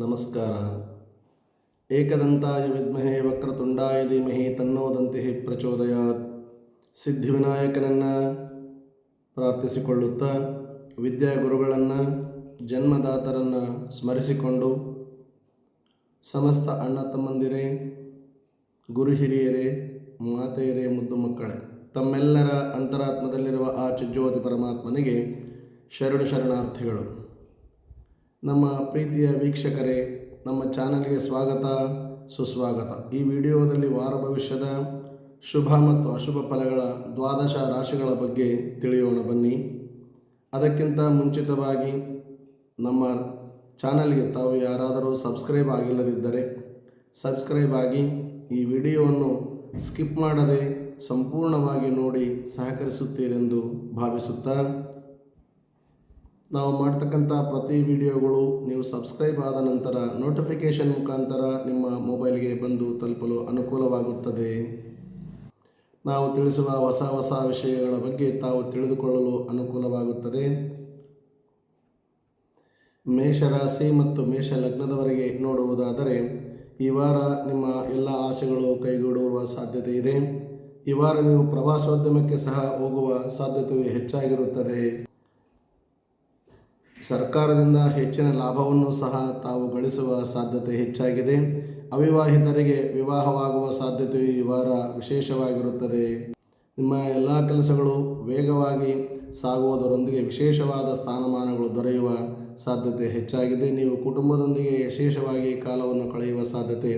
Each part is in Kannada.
ನಮಸ್ಕಾರ. ಏಕದಂತಾಯ ವಿದ್ಮಹೇ ವಕ್ರತುಂಡಾಯ ಧೀಮಹಿ ತನ್ನೋದಂತೆ ಪ್ರಚೋದಯಾತ್. ಸಿದ್ಧಿವಿನಾಯಕನನ್ನು ಪ್ರಾರ್ಥಿಸಿಕೊಳ್ಳುತ್ತಾ ವಿದ್ಯಾಗುರುಗಳನ್ನು ಜನ್ಮದಾತರನ್ನು ಸ್ಮರಿಸಿಕೊಂಡು ಸಮಸ್ತ ಅಣ್ಣ ತಮ್ಮಂದಿರೇ, ಗುರು ಹಿರಿಯರೇ, ಮಾತೆಯರೇ, ಮುದ್ದು ಮಕ್ಕಳೇ, ತಮ್ಮೆಲ್ಲರ ಅಂತರಾತ್ಮದಲ್ಲಿರುವ ಆ ಚಿಜ್ಯೋತಿ ಪರಮಾತ್ಮನಿಗೆ ಶರಣು ಶರಣಾರ್ಥಿಗಳು. ನಮ್ಮ ಪ್ರೀತಿಯ ವೀಕ್ಷಕರೇ, ನಮ್ಮ ಚಾನಲ್ಗೆ ಸ್ವಾಗತ, ಸುಸ್ವಾಗತ. ಈ ವಿಡಿಯೋದಲ್ಲಿ ವಾರ ಭವಿಷ್ಯದ ಶುಭ ಮತ್ತು ಅಶುಭ ಫಲಗಳ ದ್ವಾದಶ ರಾಶಿಗಳ ಬಗ್ಗೆ ತಿಳಿಯೋಣ ಬನ್ನಿ. ಅದಕ್ಕಿಂತ ಮುಂಚಿತವಾಗಿ ನಮ್ಮ ಚಾನಲ್ಗೆ ತಾವು ಯಾರಾದರೂ ಸಬ್ಸ್ಕ್ರೈಬ್ ಆಗಿಲ್ಲದಿದ್ದರೆ ಸಬ್ಸ್ಕ್ರೈಬ್ ಆಗಿ ಈ ವಿಡಿಯೋವನ್ನು ಸ್ಕಿಪ್ ಮಾಡದೆ ಸಂಪೂರ್ಣವಾಗಿ ನೋಡಿ ಸಹಕರಿಸುತ್ತೀರೆಂದು ಭಾವಿಸುತ್ತಾ ನಾವು ಮಾಡ್ತಕ್ಕಂಥ ಪ್ರತಿ ವಿಡಿಯೋಗಳು ನೀವು ಸಬ್ಸ್ಕ್ರೈಬ್ ಆದ ನಂತರ ನೋಟಿಫಿಕೇಷನ್ ಮುಖಾಂತರ ನಿಮ್ಮ ಮೊಬೈಲ್ಗೆ ಬಂದು ತಲುಪಲು ಅನುಕೂಲವಾಗುತ್ತದೆ. ನಾವು ತಿಳಿಸುವ ಹೊಸ ಹೊಸ ವಿಷಯಗಳ ಬಗ್ಗೆ ತಾವು ತಿಳಿದುಕೊಳ್ಳಲು ಅನುಕೂಲವಾಗುತ್ತದೆ. ಮೇಷರಾಶಿ ಮತ್ತು ಮೇಷ ಲಗ್ನದವರೆಗೆ ನೋಡುವುದಾದರೆ, ಈ ವಾರ ನಿಮ್ಮ ಎಲ್ಲ ಆಸೆಗಳು ಕೈಗೂಡುವ ಸಾಧ್ಯತೆ ಇದೆ. ಈ ವಾರ ನೀವು ಪ್ರವಾಸೋದ್ಯಮಕ್ಕೆ ಸಹ ಹೋಗುವ ಸಾಧ್ಯತೆಯು ಹೆಚ್ಚಾಗಿರುತ್ತದೆ. ಸರ್ಕಾರದಿಂದ ಹೆಚ್ಚಿನ ಲಾಭವನ್ನು ಸಹ ತಾವು ಗಳಿಸುವ ಸಾಧ್ಯತೆ ಹೆಚ್ಚಾಗಿದೆ. ಅವಿವಾಹಿತರಿಗೆ ವಿವಾಹವಾಗುವ ಸಾಧ್ಯತೆಯು ಈ ವಾರ ವಿಶೇಷವಾಗಿರುತ್ತದೆ. ನಿಮ್ಮ ಎಲ್ಲ ಕೆಲಸಗಳು ವೇಗವಾಗಿ ಸಾಗುವುದರೊಂದಿಗೆ ವಿಶೇಷವಾದ ಸ್ಥಾನಮಾನಗಳು ದೊರೆಯುವ ಸಾಧ್ಯತೆ ಹೆಚ್ಚಾಗಿದೆ. ನೀವು ಕುಟುಂಬದೊಂದಿಗೆ ವಿಶೇಷವಾಗಿ ಕಾಲವನ್ನು ಕಳೆಯುವ ಸಾಧ್ಯತೆ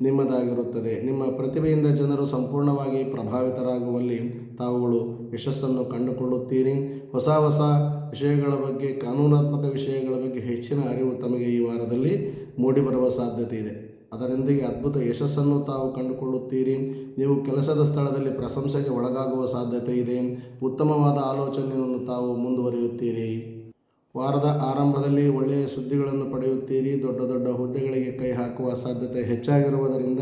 ನಿಮ್ಮದಾಗಿರುತ್ತದೆ. ನಿಮ್ಮ ಪ್ರತಿಭೆಯಿಂದ ಜನರು ಸಂಪೂರ್ಣವಾಗಿ ಪ್ರಭಾವಿತರಾಗುವಲ್ಲಿ ತಾವುಗಳು ಯಶಸ್ಸನ್ನು ಕಂಡುಕೊಳ್ಳುತ್ತೀರಿ. ಹೊಸ ಹೊಸ ವಿಷಯಗಳ ಬಗ್ಗೆ, ಕಾನೂನಾತ್ಮಕ ವಿಷಯಗಳ ಬಗ್ಗೆ ಹೆಚ್ಚಿನ ಅರಿವು ತಮಗೆ ಈ ವಾರದಲ್ಲಿ ಮೂಡಿಬರುವ ಸಾಧ್ಯತೆ ಇದೆ. ಅದರೊಂದಿಗೆ ಅದ್ಭುತ ಯಶಸ್ಸನ್ನು ತಾವು ಕಂಡುಕೊಳ್ಳುತ್ತೀರಿ. ನೀವು ಕೆಲಸದ ಸ್ಥಳದಲ್ಲಿ ಪ್ರಶಂಸೆಗೆ ಒಳಗಾಗುವ ಸಾಧ್ಯತೆ ಇದೆ. ಉತ್ತಮವಾದ ಆಲೋಚನೆಯನ್ನು ತಾವು ಮುಂದುವರಿಯುತ್ತೀರಿ. ವಾರದ ಆರಂಭದಲ್ಲಿ ಒಳ್ಳೆಯ ಸುದ್ದಿಗಳನ್ನು ಪಡೆಯುತ್ತೀರಿ. ದೊಡ್ಡ ದೊಡ್ಡ ಹುದ್ದೆಗಳಿಗೆ ಕೈ ಹಾಕುವ ಸಾಧ್ಯತೆ ಹೆಚ್ಚಾಗಿರುವುದರಿಂದ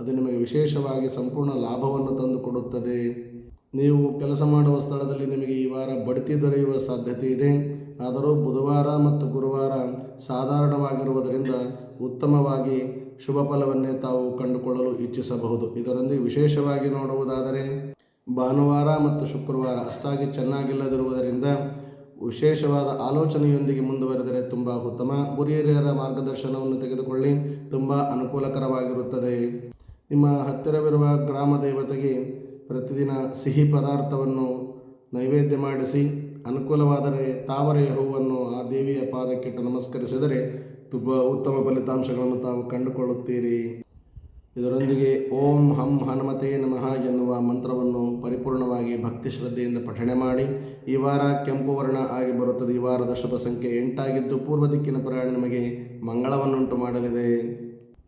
ಅದು ನಿಮಗೆ ವಿಶೇಷವಾಗಿ ಸಂಪೂರ್ಣ ಲಾಭವನ್ನು ತಂದುಕೊಡುತ್ತದೆ. ನೀವು ಕೆಲಸ ಮಾಡುವ ಸ್ಥಳದಲ್ಲಿ ನಿಮಗೆ ಈ ವಾರ ಬಡ್ತಿ ದೊರೆಯುವ ಸಾಧ್ಯತೆ ಇದೆ. ಆದರೂ ಬುಧವಾರ ಮತ್ತು ಗುರುವಾರ ಸಾಧಾರಣವಾಗಿರುವುದರಿಂದ ಉತ್ತಮವಾಗಿ ಶುಭ ಫಲವನ್ನೇ ತಾವು ಕಂಡುಕೊಳ್ಳಲು ಇಚ್ಛಿಸಬಹುದು. ಇದರೊಂದಿಗೆ ವಿಶೇಷವಾಗಿ ನೋಡುವುದಾದರೆ, ಭಾನುವಾರ ಮತ್ತು ಶುಕ್ರವಾರ ಅಷ್ಟಾಗಿ ಚೆನ್ನಾಗಿಲ್ಲದಿರುವುದರಿಂದ ವಿಶೇಷವಾದ ಆಲೋಚನೆಯೊಂದಿಗೆ ಮುಂದುವರೆದರೆ ತುಂಬ ಉತ್ತಮ. ಗುರಿಯರ ಮಾರ್ಗದರ್ಶನವನ್ನು ತೆಗೆದುಕೊಳ್ಳಿ, ತುಂಬ ಅನುಕೂಲಕರವಾಗಿರುತ್ತದೆ. ನಿಮ್ಮ ಹತ್ತಿರವಿರುವ ಗ್ರಾಮ ದೇವತೆಗೆ ಪ್ರತಿದಿನ ಸಿಹಿ ಪದಾರ್ಥವನ್ನು ನೈವೇದ್ಯ ಮಾಡಿಸಿ, ಅನುಕೂಲವಾದರೆ ತಾವರೆಯ ಹೂವನ್ನು ಆ ದೇವಿಯ ಪಾದಕ್ಕಿಟ್ಟು ನಮಸ್ಕರಿಸಿದರೆ ತುಂಬ ಉತ್ತಮ ಫಲಿತಾಂಶಗಳನ್ನು ತಾವು ಕಂಡುಕೊಳ್ಳುತ್ತೀರಿ. ಇದರೊಂದಿಗೆ ಓಂ ಹಂ ಹನುಮತೇ ನಮಃ ಎನ್ನುವ ಮಂತ್ರವನ್ನು ಪರಿಪೂರ್ಣವಾಗಿ ಭಕ್ತಿ ಶ್ರದ್ಧೆಯಿಂದ ಪಠಣೆ ಮಾಡಿ, ಈ ವಾರ ಕೆಂಪು ವರ್ಣ ಆಗಿ ಬರುತ್ತದೆ. ಈ ವಾರದ ಶುಭ ಸಂಖ್ಯೆ ಎಂಟಾಗಿದ್ದು ಪೂರ್ವ ದಿಕ್ಕಿನ ಪ್ರಯಾಣ ನಮಗೆ ಮಂಗಳವನ್ನುಂಟು ಮಾಡಲಿದೆ.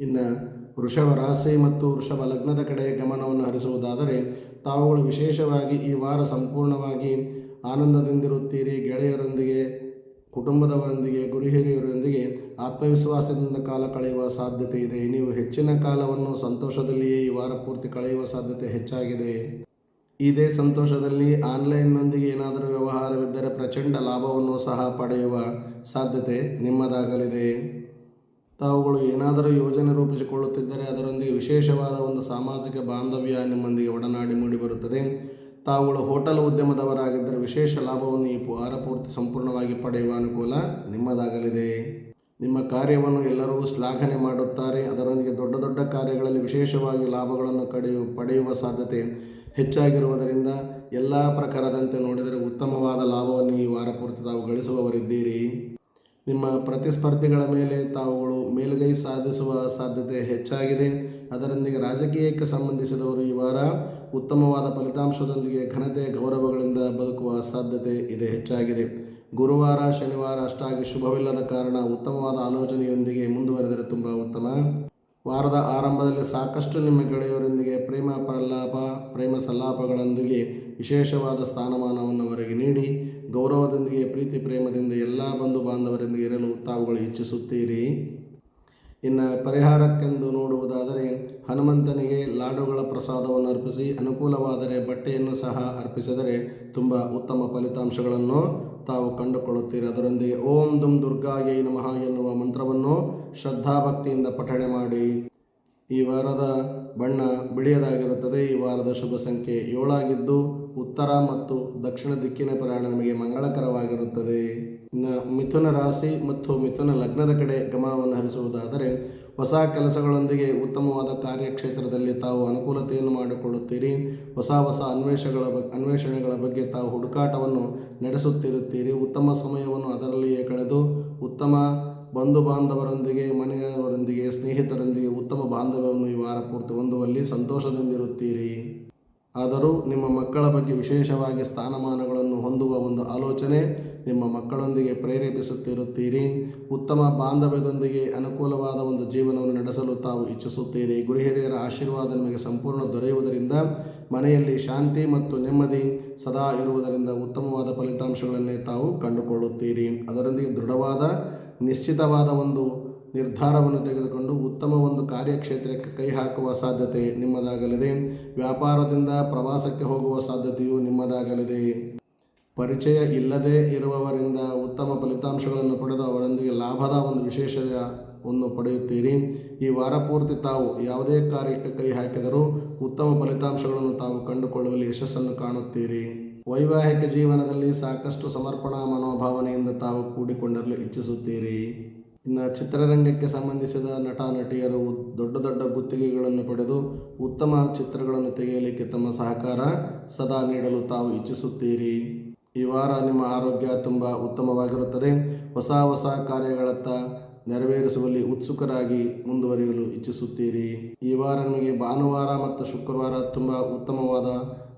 ಇನ್ನು ವೃಷಭ ರಾಶಿ ಮತ್ತು ವೃಷಭ ಲಗ್ನದ ಕಡೆ ಗಮನವನ್ನು ಹರಿಸುವುದಾದರೆ ತಾವುಗಳು ವಿಶೇಷವಾಗಿ ಈ ವಾರ ಸಂಪೂರ್ಣವಾಗಿ ಆನಂದದಿಂದಿರುತ್ತೀರಿ. ಗೆಳೆಯರೊಂದಿಗೆ, ಕುಟುಂಬದವರೊಂದಿಗೆ ಗುರು ಹಿರಿಯರೊಂದಿಗೆ ಆತ್ಮವಿಶ್ವಾಸದಿಂದ ಕಾಲ ಕಳೆಯುವ ಸಾಧ್ಯತೆ ಇದೆ. ನೀವು ಹೆಚ್ಚಿನ ಕಾಲವನ್ನು ಸಂತೋಷದಲ್ಲಿಯೇ ಈ ವಾರ ಪೂರ್ತಿ ಕಳೆಯುವ ಸಾಧ್ಯತೆ ಹೆಚ್ಚಾಗಿದೆ. ಇದೇ ಸಂತೋಷದಲ್ಲಿ ಆನ್ಲೈನ್ನೊಂದಿಗೆ ಏನಾದರೂ ವ್ಯವಹಾರವಿದ್ದರೆ ಪ್ರಚಂಡ ಲಾಭವನ್ನು ಸಹ ಪಡೆಯುವ ಸಾಧ್ಯತೆ ನಿಮ್ಮದಾಗಲಿದೆ. ತಾವುಗಳು ಏನಾದರೂ ಯೋಜನೆ ರೂಪಿಸಿಕೊಳ್ಳುತ್ತಿದ್ದರೆ ಅದರೊಂದಿಗೆ ವಿಶೇಷವಾದ ಒಂದು ಸಾಮಾಜಿಕ ಬಾಂಧವ್ಯ ನಿಮ್ಮೊಂದಿಗೆ ಒಡನಾಡಿ ಮೂಡಿಬರುತ್ತದೆ ತಾವುಗಳು ಹೋಟೆಲ್ ಉದ್ಯಮದವರಾಗಿದ್ದರೆ ವಿಶೇಷ ಲಾಭವನ್ನು ಈ ವಾರ ಪೂರ್ತಿ ಸಂಪೂರ್ಣವಾಗಿ ಪಡೆಯುವ ಅನುಕೂಲ ನಿಮ್ಮದಾಗಲಿದೆ. ನಿಮ್ಮ ಕಾರ್ಯವನ್ನು ಎಲ್ಲರೂ ಶ್ಲಾಘನೆ ಮಾಡುತ್ತಾರೆ. ಅದರೊಂದಿಗೆ ದೊಡ್ಡ ದೊಡ್ಡ ಕಾರ್ಯಗಳಲ್ಲಿ ವಿಶೇಷವಾಗಿ ಲಾಭಗಳನ್ನು ಕಡಿಯು, ಪಡೆಯುವ ಸಾಧ್ಯತೆ ಹೆಚ್ಚಾಗಿರುವುದರಿಂದ ಎಲ್ಲ ಪ್ರಕಾರದಂತೆ ನೋಡಿದರೆ ಉತ್ತಮವಾದ ಲಾಭವನ್ನು ಈ ವಾರ ಪೂರ್ತಿ ತಾವು ಗಳಿಸುವವರಿದ್ದೀರಿ. ನಿಮ್ಮ ಪ್ರತಿಸ್ಪರ್ಧಿಗಳ ಮೇಲೆ ತಾವುಗಳು ಮೇಲುಗೈ ಸಾಧಿಸುವ ಸಾಧ್ಯತೆ ಹೆಚ್ಚಾಗಿದೆ. ಅದರೊಂದಿಗೆ ರಾಜಕೀಯಕ್ಕೆ ಸಂಬಂಧಿಸಿದವರು ಈ ವಾರ ಉತ್ತಮವಾದ ಫಲಿತಾಂಶದೊಂದಿಗೆ ಘನತೆ, ಗೌರವಗಳಿಂದ ಬದುಕುವ ಸಾಧ್ಯತೆ ಇದೆ ಹೆಚ್ಚಾಗಿದೆ. ಗುರುವಾರ, ಶನಿವಾರ ಅಷ್ಟಾಗಿ ಶುಭವಿಲ್ಲದ ಕಾರಣ ಉತ್ತಮವಾದ ಆಲೋಚನೆಯೊಂದಿಗೆ ಮುಂದುವರೆದರೆ ತುಂಬ ಉತ್ತಮ. ವಾರದ ಆರಂಭದಲ್ಲಿ ಸಾಕಷ್ಟು ನಿಮ್ಮ ಗೆಳೆಯರೊಂದಿಗೆ ಪ್ರೇಮ ಪ್ರಲಾಪ, ಪ್ರೇಮ ಸಲ್ಲಾಪಗಳೊಂದಿಗೆ ವಿಶೇಷವಾದ ಸ್ಥಾನಮಾನವನ್ನು ಹೊರಗೆ ನೀಡಿ. ಗೌರವದೊಂದಿಗೆ, ಪ್ರೀತಿ, ಪ್ರೇಮದಿಂದ ಎಲ್ಲ ಬಂಧು ಬಾಂಧವರೊಂದಿಗೆ ಇರಲು ತಾವುಗಳು ಇಚ್ಛಿಸುತ್ತೀರಿ. ಇನ್ನು ಪರಿಹಾರಕ್ಕೆಂದು ನೋಡುವುದಾದರೆ, ಹನುಮಂತನಿಗೆ ಲಾಡುಗಳ ಪ್ರಸಾದವನ್ನು ಅರ್ಪಿಸಿ, ಅನುಕೂಲವಾದರೆ ಬಟ್ಟೆಯನ್ನು ಸಹ ಅರ್ಪಿಸಿದರೆ ತುಂಬ ಉತ್ತಮ ಫಲಿತಾಂಶಗಳನ್ನು ತಾವು ಕಂಡುಕೊಳ್ಳುತ್ತೀರಿ. ಅದರೊಂದಿಗೆ, ಓಂ ದುಂ ದುರ್ಗಾಯೈ ನಮಃ ಎನ್ನುವ ಮಂತ್ರವನ್ನು ಶ್ರದ್ಧಾಭಕ್ತಿಯಿಂದ ಪಠಣೆ ಮಾಡಿ. ಈ ವಾರದ ಬಣ್ಣ ಬಿಳಿಯದಾಗಿರುತ್ತದೆ. ಈ ವಾರದ ಶುಭ ಸಂಖ್ಯೆ ಏಳಾಗಿದ್ದು ಉತ್ತರ ಮತ್ತು ದಕ್ಷಿಣ ದಿಕ್ಕಿನ ಪ್ರಯಾಣ ನಿಮಗೆ ಮಂಗಳಕರವಾಗಿರುತ್ತದೆ. ಮಿಥುನ ರಾಶಿ ಮತ್ತು ಮಿಥುನ ಲಗ್ನದ ಕಡೆ ಗಮನವನ್ನು ಹರಿಸುವುದಾದರೆ, ಹೊಸ ಕೆಲಸಗಳೊಂದಿಗೆ ಉತ್ತಮವಾದ ಕಾರ್ಯಕ್ಷೇತ್ರದಲ್ಲಿ ತಾವು ಅನುಕೂಲತೆಯನ್ನು ಮಾಡಿಕೊಳ್ಳುತ್ತೀರಿ. ಹೊಸ ಹೊಸ ಅನ್ವೇಷಗಳ ಬಗ್ಗೆ ಅನ್ವೇಷಣೆಗಳ ಬಗ್ಗೆ ತಾವು ಹುಡುಕಾಟವನ್ನು ನಡೆಸುತ್ತಿರುತ್ತೀರಿ. ಉತ್ತಮ ಸಮಯವನ್ನು ಅದರಲ್ಲಿಯೇ ಕಳೆದು ಉತ್ತಮ ಬಂಧು ಬಾಂಧವರೊಂದಿಗೆ ಮನೆಯವರೊಂದಿಗೆ, ಸ್ನೇಹಿತರೊಂದಿಗೆ ಉತ್ತಮ ಬಾಂಧವ್ಯವನ್ನು ಈ ವಾರ ಪೂರ್ತಿ ಹೊಂದುವಲ್ಲಿ ಸಂತೋಷದಿಂದಿರುತ್ತೀರಿ. ಆದರೂ ನಿಮ್ಮ ಮಕ್ಕಳ ಬಗ್ಗೆ ವಿಶೇಷವಾಗಿ ಸ್ಥಾನಮಾನಗಳನ್ನು ಹೊಂದುವ ಒಂದು ಆಲೋಚನೆ ನಿಮ್ಮ ಮಕ್ಕಳೊಂದಿಗೆ ಪ್ರೇರೇಪಿಸುತ್ತಿರುತ್ತೀರಿ. ಉತ್ತಮ ಬಾಂಧವ್ಯದೊಂದಿಗೆ ಅನುಕೂಲವಾದ ಒಂದು ಜೀವನವನ್ನು ನಡೆಸಲು ತಾವು ಇಚ್ಛಿಸುತ್ತೀರಿ. ಗುರುಹಿರಿಯರ ಆಶೀರ್ವಾದ ನಿಮಗೆ ಸಂಪೂರ್ಣ ದೊರೆಯುವುದರಿಂದ, ಮನೆಯಲ್ಲಿ ಶಾಂತಿ ಮತ್ತು ನೆಮ್ಮದಿ ಸದಾ ಇರುವುದರಿಂದ ಉತ್ತಮವಾದ ಫಲಿತಾಂಶಗಳನ್ನೇ ತಾವು ಕಂಡುಕೊಳ್ಳುತ್ತೀರಿ. ಅದರೊಂದಿಗೆ ದೃಢವಾದ, ನಿಶ್ಚಿತವಾದ ಒಂದು ನಿರ್ಧಾರವನ್ನು ತೆಗೆದುಕೊಂಡು ಉತ್ತಮ ಒಂದು ಕಾರ್ಯಕ್ಷೇತ್ರಕ್ಕೆ ಕೈ ಹಾಕುವ ಸಾಧ್ಯತೆ ನಿಮ್ಮದಾಗಲಿದೆ. ವ್ಯಾಪಾರದಿಂದ ಪ್ರವಾಸಕ್ಕೆ ಹೋಗುವ ಸಾಧ್ಯತೆಯು ನಿಮ್ಮದಾಗಲಿದೆ. ಪರಿಚಯ ಇಲ್ಲದೇ ಇರುವವರಿಂದ ಉತ್ತಮ ಫಲಿತಾಂಶಗಳನ್ನು ಪಡೆದು ಅವರೊಂದಿಗೆ ಲಾಭದ ಒಂದು ವಿಶೇಷವನ್ನು ಪಡೆಯುತ್ತೀರಿ. ಈ ವಾರ ಪೂರ್ತಿ ತಾವು ಯಾವುದೇ ಕಾರ್ಯಕ್ಕೆ ಕೈ ಹಾಕಿದರೂ ಉತ್ತಮ ಫಲಿತಾಂಶಗಳನ್ನು ತಾವು ಕಂಡುಕೊಳ್ಳುವಲ್ಲಿ ಯಶಸ್ಸನ್ನು ಕಾಣುತ್ತೀರಿ. ವೈವಾಹಿಕ ಜೀವನದಲ್ಲಿ ಸಾಕಷ್ಟು ಸಮರ್ಪಣಾ ಮನೋಭಾವನೆಯಿಂದ ತಾವು ಕೂಡಿಕೊಂಡಿರಲು ಇಚ್ಛಿಸುತ್ತೀರಿ. ಇನ್ನು ಚಿತ್ರರಂಗಕ್ಕೆ ಸಂಬಂಧಿಸಿದ ನಟ, ನಟಿಯರು ದೊಡ್ಡ ದೊಡ್ಡ ಗುತ್ತಿಗೆಗಳನ್ನು ಪಡೆದು ಉತ್ತಮ ಚಿತ್ರಗಳನ್ನು ತೆಗೆಯಲಿಕ್ಕೆ ತಮ್ಮ ಸಹಕಾರ ಸದಾ ನೀಡಲು ತಾವು ಇಚ್ಛಿಸುತ್ತೀರಿ. ಈ ವಾರ ನಿಮ್ಮ ಆರೋಗ್ಯ ತುಂಬ ಉತ್ತಮವಾಗಿರುತ್ತದೆ. ಹೊಸ ಹೊಸ ಕಾರ್ಯಗಳತ್ತ ನೆರವೇರಿಸುವಲ್ಲಿ ಉತ್ಸುಕರಾಗಿ ಮುಂದುವರಿಯಲು ಇಚ್ಛಿಸುತ್ತೀರಿ. ಈ ವಾರ ನಿಮಗೆ ಭಾನುವಾರ ಮತ್ತು ಶುಕ್ರವಾರ ತುಂಬ ಉತ್ತಮವಾದ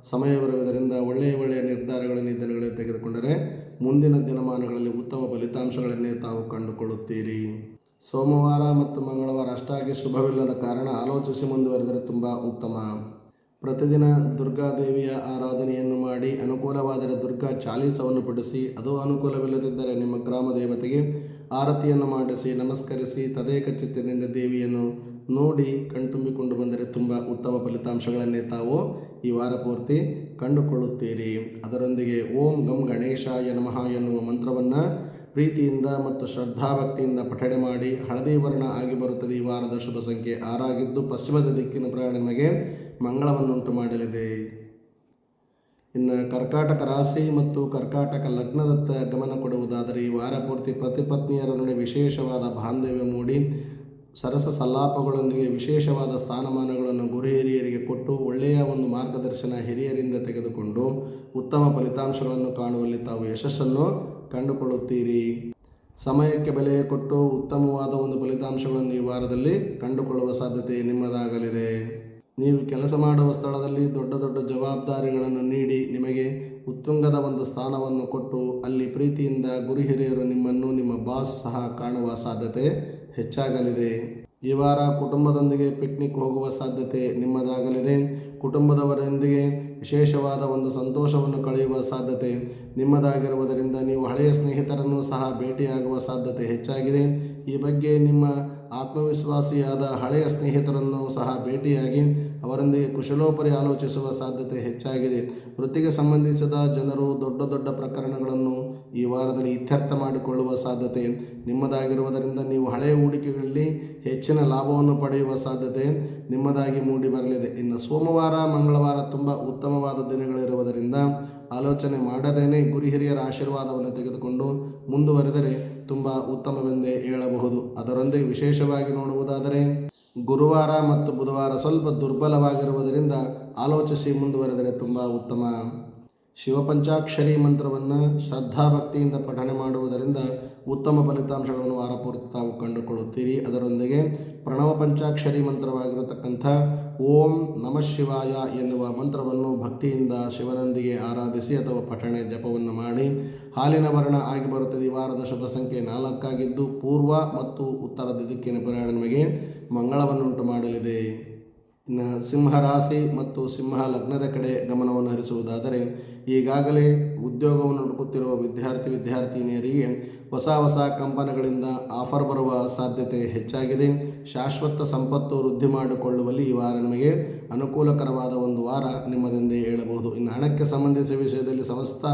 ಸಮಯವಿರುವುದರಿಂದ ಒಳ್ಳೆಯ ಒಳ್ಳೆಯ ನಿರ್ಧಾರಗಳನ್ನು ದಿನಗಳಲ್ಲಿ ತೆಗೆದುಕೊಂಡರೆ ಮುಂದಿನ ದಿನಮಾನಗಳಲ್ಲಿ ಉತ್ತಮ ಫಲಿತಾಂಶಗಳನ್ನೇ ತಾವು ಕಂಡುಕೊಳ್ಳುತ್ತೀರಿ. ಸೋಮವಾರ ಮತ್ತು ಮಂಗಳವಾರ ಅಷ್ಟಾಗಿ ಶುಭವಿಲ್ಲದ ಕಾರಣ ಆಲೋಚಿಸಿ ಮುಂದುವರೆದರೆ ತುಂಬ ಉತ್ತಮ. ಪ್ರತಿದಿನ ದುರ್ಗಾದೇವಿಯ ಆರಾಧನೆಯನ್ನು ಮಾಡಿ ಅನುಕೂಲವಾದರೆ ದುರ್ಗಾ ಚಾಲೀಸವನ್ನು ಪಡಿಸಿ ಅದು ಅನುಕೂಲವಿಲ್ಲದಿದ್ದರೆ ನಿಮ್ಮ ಗ್ರಾಮ ದೇವತೆಗೆ ಆರತಿಯನ್ನು ಮಾಡಿಸಿ, ನಮಸ್ಕರಿಸಿ, ತದೇಕ ಚಿತ್ತದಿಂದ ದೇವಿಯನ್ನು ನೋಡಿ ಕಣ್ತುಂಬಿಕೊಂಡು ಬಂದರೆ ತುಂಬ ಉತ್ತಮ ಫಲಿತಾಂಶಗಳನ್ನೇ ತಾವು ಈ ವಾರ ಪೂರ್ತಿ ಕಂಡುಕೊಳ್ಳುತ್ತೀರಿ. ಅದರೊಂದಿಗೆ ಓಂ ಗಂ ಗಣೇಶಾಯ ನಮಃ ಎನ್ನುವ ಮಂತ್ರವನ್ನು ಪ್ರೀತಿಯಿಂದ ಮತ್ತು ಶ್ರದ್ಧಾಭಕ್ತಿಯಿಂದ ಪಠಣೆ ಮಾಡಿ ಹಳದಿ ವರ್ಣ ಆಗಿ ಬರುತ್ತದೆ. ಈ ವಾರದ ಶುಭ ಸಂಖ್ಯೆ ಆರಾಗಿದ್ದು ಪಶ್ಚಿಮದ ದಿಕ್ಕಿನ ಪ್ರಯಾಣ ನಿಮಗೆ ಮಂಗಳವನ್ನುಂಟು ಮಾಡಲಿದೆ. ಇನ್ನು ಕರ್ಕಾಟಕ ರಾಶಿ ಮತ್ತು ಕರ್ಕಾಟಕ ಲಗ್ನದತ್ತ ಗಮನ ಕೊಡುವುದಾದರೆ ಈ ವಾರ ಪೂರ್ತಿ ಪತಿ ಪತ್ನಿಯರ ನಡುವೆ ವಿಶೇಷವಾದ ಬಾಂಧವ್ಯ ಮೂಡಿ ಸರಸ ಸಲ್ಲಾಪಗಳೊಂದಿಗೆ ವಿಶೇಷವಾದ ಸ್ಥಾನಮಾನಗಳನ್ನು ಗುರು ಹಿರಿಯರಿಗೆ ಕೊಟ್ಟು ಒಳ್ಳೆಯ ಒಂದು ಮಾರ್ಗದರ್ಶನ ಹಿರಿಯರಿಂದ ತೆಗೆದುಕೊಂಡು ಉತ್ತಮ ಫಲಿತಾಂಶಗಳನ್ನು ಕಾಣುವಲ್ಲಿ ತಾವು ಯಶಸ್ಸನ್ನು ಕಂಡುಕೊಳ್ಳುತ್ತೀರಿ. ಸಮಯಕ್ಕೆ ಬೆಲೆ ಕೊಟ್ಟು ಉತ್ತಮವಾದ ಒಂದು ಫಲಿತಾಂಶಗಳನ್ನು ಈ ವಾರದಲ್ಲಿ ಕಂಡುಕೊಳ್ಳುವ ಸಾಧ್ಯತೆ ನಿಮ್ಮದಾಗಲಿದೆ. ನೀವು ಕೆಲಸ ಮಾಡುವ ಸ್ಥಳದಲ್ಲಿ ದೊಡ್ಡ ದೊಡ್ಡ ಜವಾಬ್ದಾರಿಗಳನ್ನು ನೀಡಿ ನಿಮಗೆ ಉತ್ತುಂಗದ ಒಂದು ಸ್ಥಾನವನ್ನು ಕೊಟ್ಟು ಅಲ್ಲಿ ಪ್ರೀತಿಯಿಂದ ಗುರು ಹಿರಿಯರು ನಿಮ್ಮನ್ನು ನಿಮ್ಮ ಬಾಸ್ ಸಹ ಕಾಣುವ ಸಾಧ್ಯತೆ ಹೆಚ್ಚಾಗಲಿದೆ. ಈ ವಾರ ಕುಟುಂಬದೊಂದಿಗೆ ಪಿಕ್ನಿಕ್ ಹೋಗುವ ಸಾಧ್ಯತೆ ನಿಮ್ಮದಾಗಲಿದೆ. ಕುಟುಂಬದವರೊಂದಿಗೆ ವಿಶೇಷವಾದ ಒಂದು ಸಂತೋಷವನ್ನು ಕಳೆಯುವ ಸಾಧ್ಯತೆ ನಿಮ್ಮದಾಗಿರುವುದರಿಂದ ನೀವು ಹಳೆಯ ಸ್ನೇಹಿತರನ್ನು ಸಹ ಭೇಟಿಯಾಗುವ ಸಾಧ್ಯತೆ ಹೆಚ್ಚಾಗಿದೆ. ಈ ಬಗ್ಗೆ ನಿಮ್ಮ ಆತ್ಮವಿಶ್ವಾಸಿಯಾದ ಹಳೆಯ ಸ್ನೇಹಿತರನ್ನು ಸಹ ಭೇಟಿಯಾಗಿ ಅವರೊಂದಿಗೆ ಕುಶಲೋಪರಿ ಆಲೋಚಿಸುವ ಸಾಧ್ಯತೆ ಹೆಚ್ಚಾಗಿದೆ. ವೃತ್ತಿಗೆ ಸಂಬಂಧಿಸಿದ ಜನರು ದೊಡ್ಡ ದೊಡ್ಡ ಪ್ರಕರಣಗಳನ್ನು ಈ ವಾರದಲ್ಲಿ ಇತ್ಯರ್ಥ ಮಾಡಿಕೊಳ್ಳುವ ಸಾಧ್ಯತೆ ನಿಮ್ಮದಾಗಿರುವುದರಿಂದ ನೀವು ಹಳೆಯ ಹೂಡಿಕೆಗಳಲ್ಲಿ ಹೆಚ್ಚಿನ ಲಾಭವನ್ನು ಪಡೆಯುವ ಸಾಧ್ಯತೆ ನಿಮ್ಮದಾಗಿ ಮೂಡಿ ಬರಲಿದೆ. ಇನ್ನು ಸೋಮವಾರ, ಮಂಗಳವಾರ ತುಂಬ ಉತ್ತಮವಾದ ದಿನಗಳಿರುವುದರಿಂದ ಆಲೋಚನೆ ಮಾಡದೇನೆ ಗುರು ಹಿರಿಯರ ಆಶೀರ್ವಾದವನ್ನು ತೆಗೆದುಕೊಂಡು ಮುಂದುವರೆದರೆ ತುಂಬ ಉತ್ತಮವೆಂದೇ ಹೇಳಬಹುದು. ಅದರೊಂದಿಗೆ ವಿಶೇಷವಾಗಿ ನೋಡುವುದಾದರೆ ಗುರುವಾರ ಮತ್ತು ಬುಧವಾರ ಸ್ವಲ್ಪ ದುರ್ಬಲವಾಗಿರುವುದರಿಂದ ಆಲೋಚಿಸಿ ಮುಂದುವರೆದರೆ ತುಂಬ ಉತ್ತಮ. ಶಿವಪಂಚಾಕ್ಷರಿ ಮಂತ್ರವನ್ನು ಶ್ರದ್ಧಾಭಕ್ತಿಯಿಂದ ಪಠಣೆ ಮಾಡುವುದರಿಂದ ಉತ್ತಮ ಫಲಿತಾಂಶಗಳನ್ನು ವಾರಪೂರ್ತಿ ತಾವು ಕಂಡುಕೊಳ್ಳುತ್ತೀರಿ. ಅದರೊಂದಿಗೆ ಪ್ರಣವ ಪಂಚಾಕ್ಷರಿ ಮಂತ್ರವಾಗಿರತಕ್ಕಂಥ ಓಂ ನಮಃ ಶಿವಾಯ ಎನ್ನುವ ಮಂತ್ರವನ್ನು ಭಕ್ತಿಯಿಂದ ಶಿವನೊಂದಿಗೆ ಆರಾಧಿಸಿ ಅಥವಾ ಪಠಣೆ ಜಪವನ್ನು ಮಾಡಿ ಹಾಲಿನ ವರ್ಣ ಆಗಿ ಬರುತ್ತದೆ. ಈ ವಾರದ ಶುಭ ಸಂಖ್ಯೆ ನಾಲ್ಕಾಗಿದ್ದು, ಪೂರ್ವ ಮತ್ತು ಉತ್ತರದ ದಿಕ್ಕಿನ ಪ್ರಯಾಣ ನಿಮಗೆ ಮಂಗಳವನ್ನುಂಟು ಮಾಡಲಿದೆ. ಇನ್ನು ಸಿಂಹ ರಾಶಿ ಮತ್ತು ಸಿಂಹ ಲಗ್ನದ ಕಡೆ ಗಮನವನ್ನು ಹರಿಸುವುದಾದರೆ, ಈಗಾಗಲೇ ಉದ್ಯೋಗವನ್ನು ಹುಡುಕುತ್ತಿರುವ ವಿದ್ಯಾರ್ಥಿ ವಿದ್ಯಾರ್ಥಿನಿಯರಿಗೆ ಹೊಸ ಹೊಸ ಕಂಪನಿಗಳಿಂದ ಆಫರ್ ಬರುವ ಸಾಧ್ಯತೆ ಹೆಚ್ಚಾಗಿದೆ. ಶಾಶ್ವತ ಸಂಪತ್ತು ವೃದ್ಧಿ ಮಾಡಿಕೊಳ್ಳುವಲ್ಲಿ ಈ ವಾರ ನಿಮಗೆ ಅನುಕೂಲಕರವಾದ ಒಂದು ವಾರ ನಿಮ್ಮದೆಂದೇ ಹೇಳಬಹುದು. ಇನ್ನು ಹಣಕ್ಕೆ ಸಂಬಂಧಿಸಿದ ವಿಷಯದಲ್ಲಿ ಸಮಸ್ತ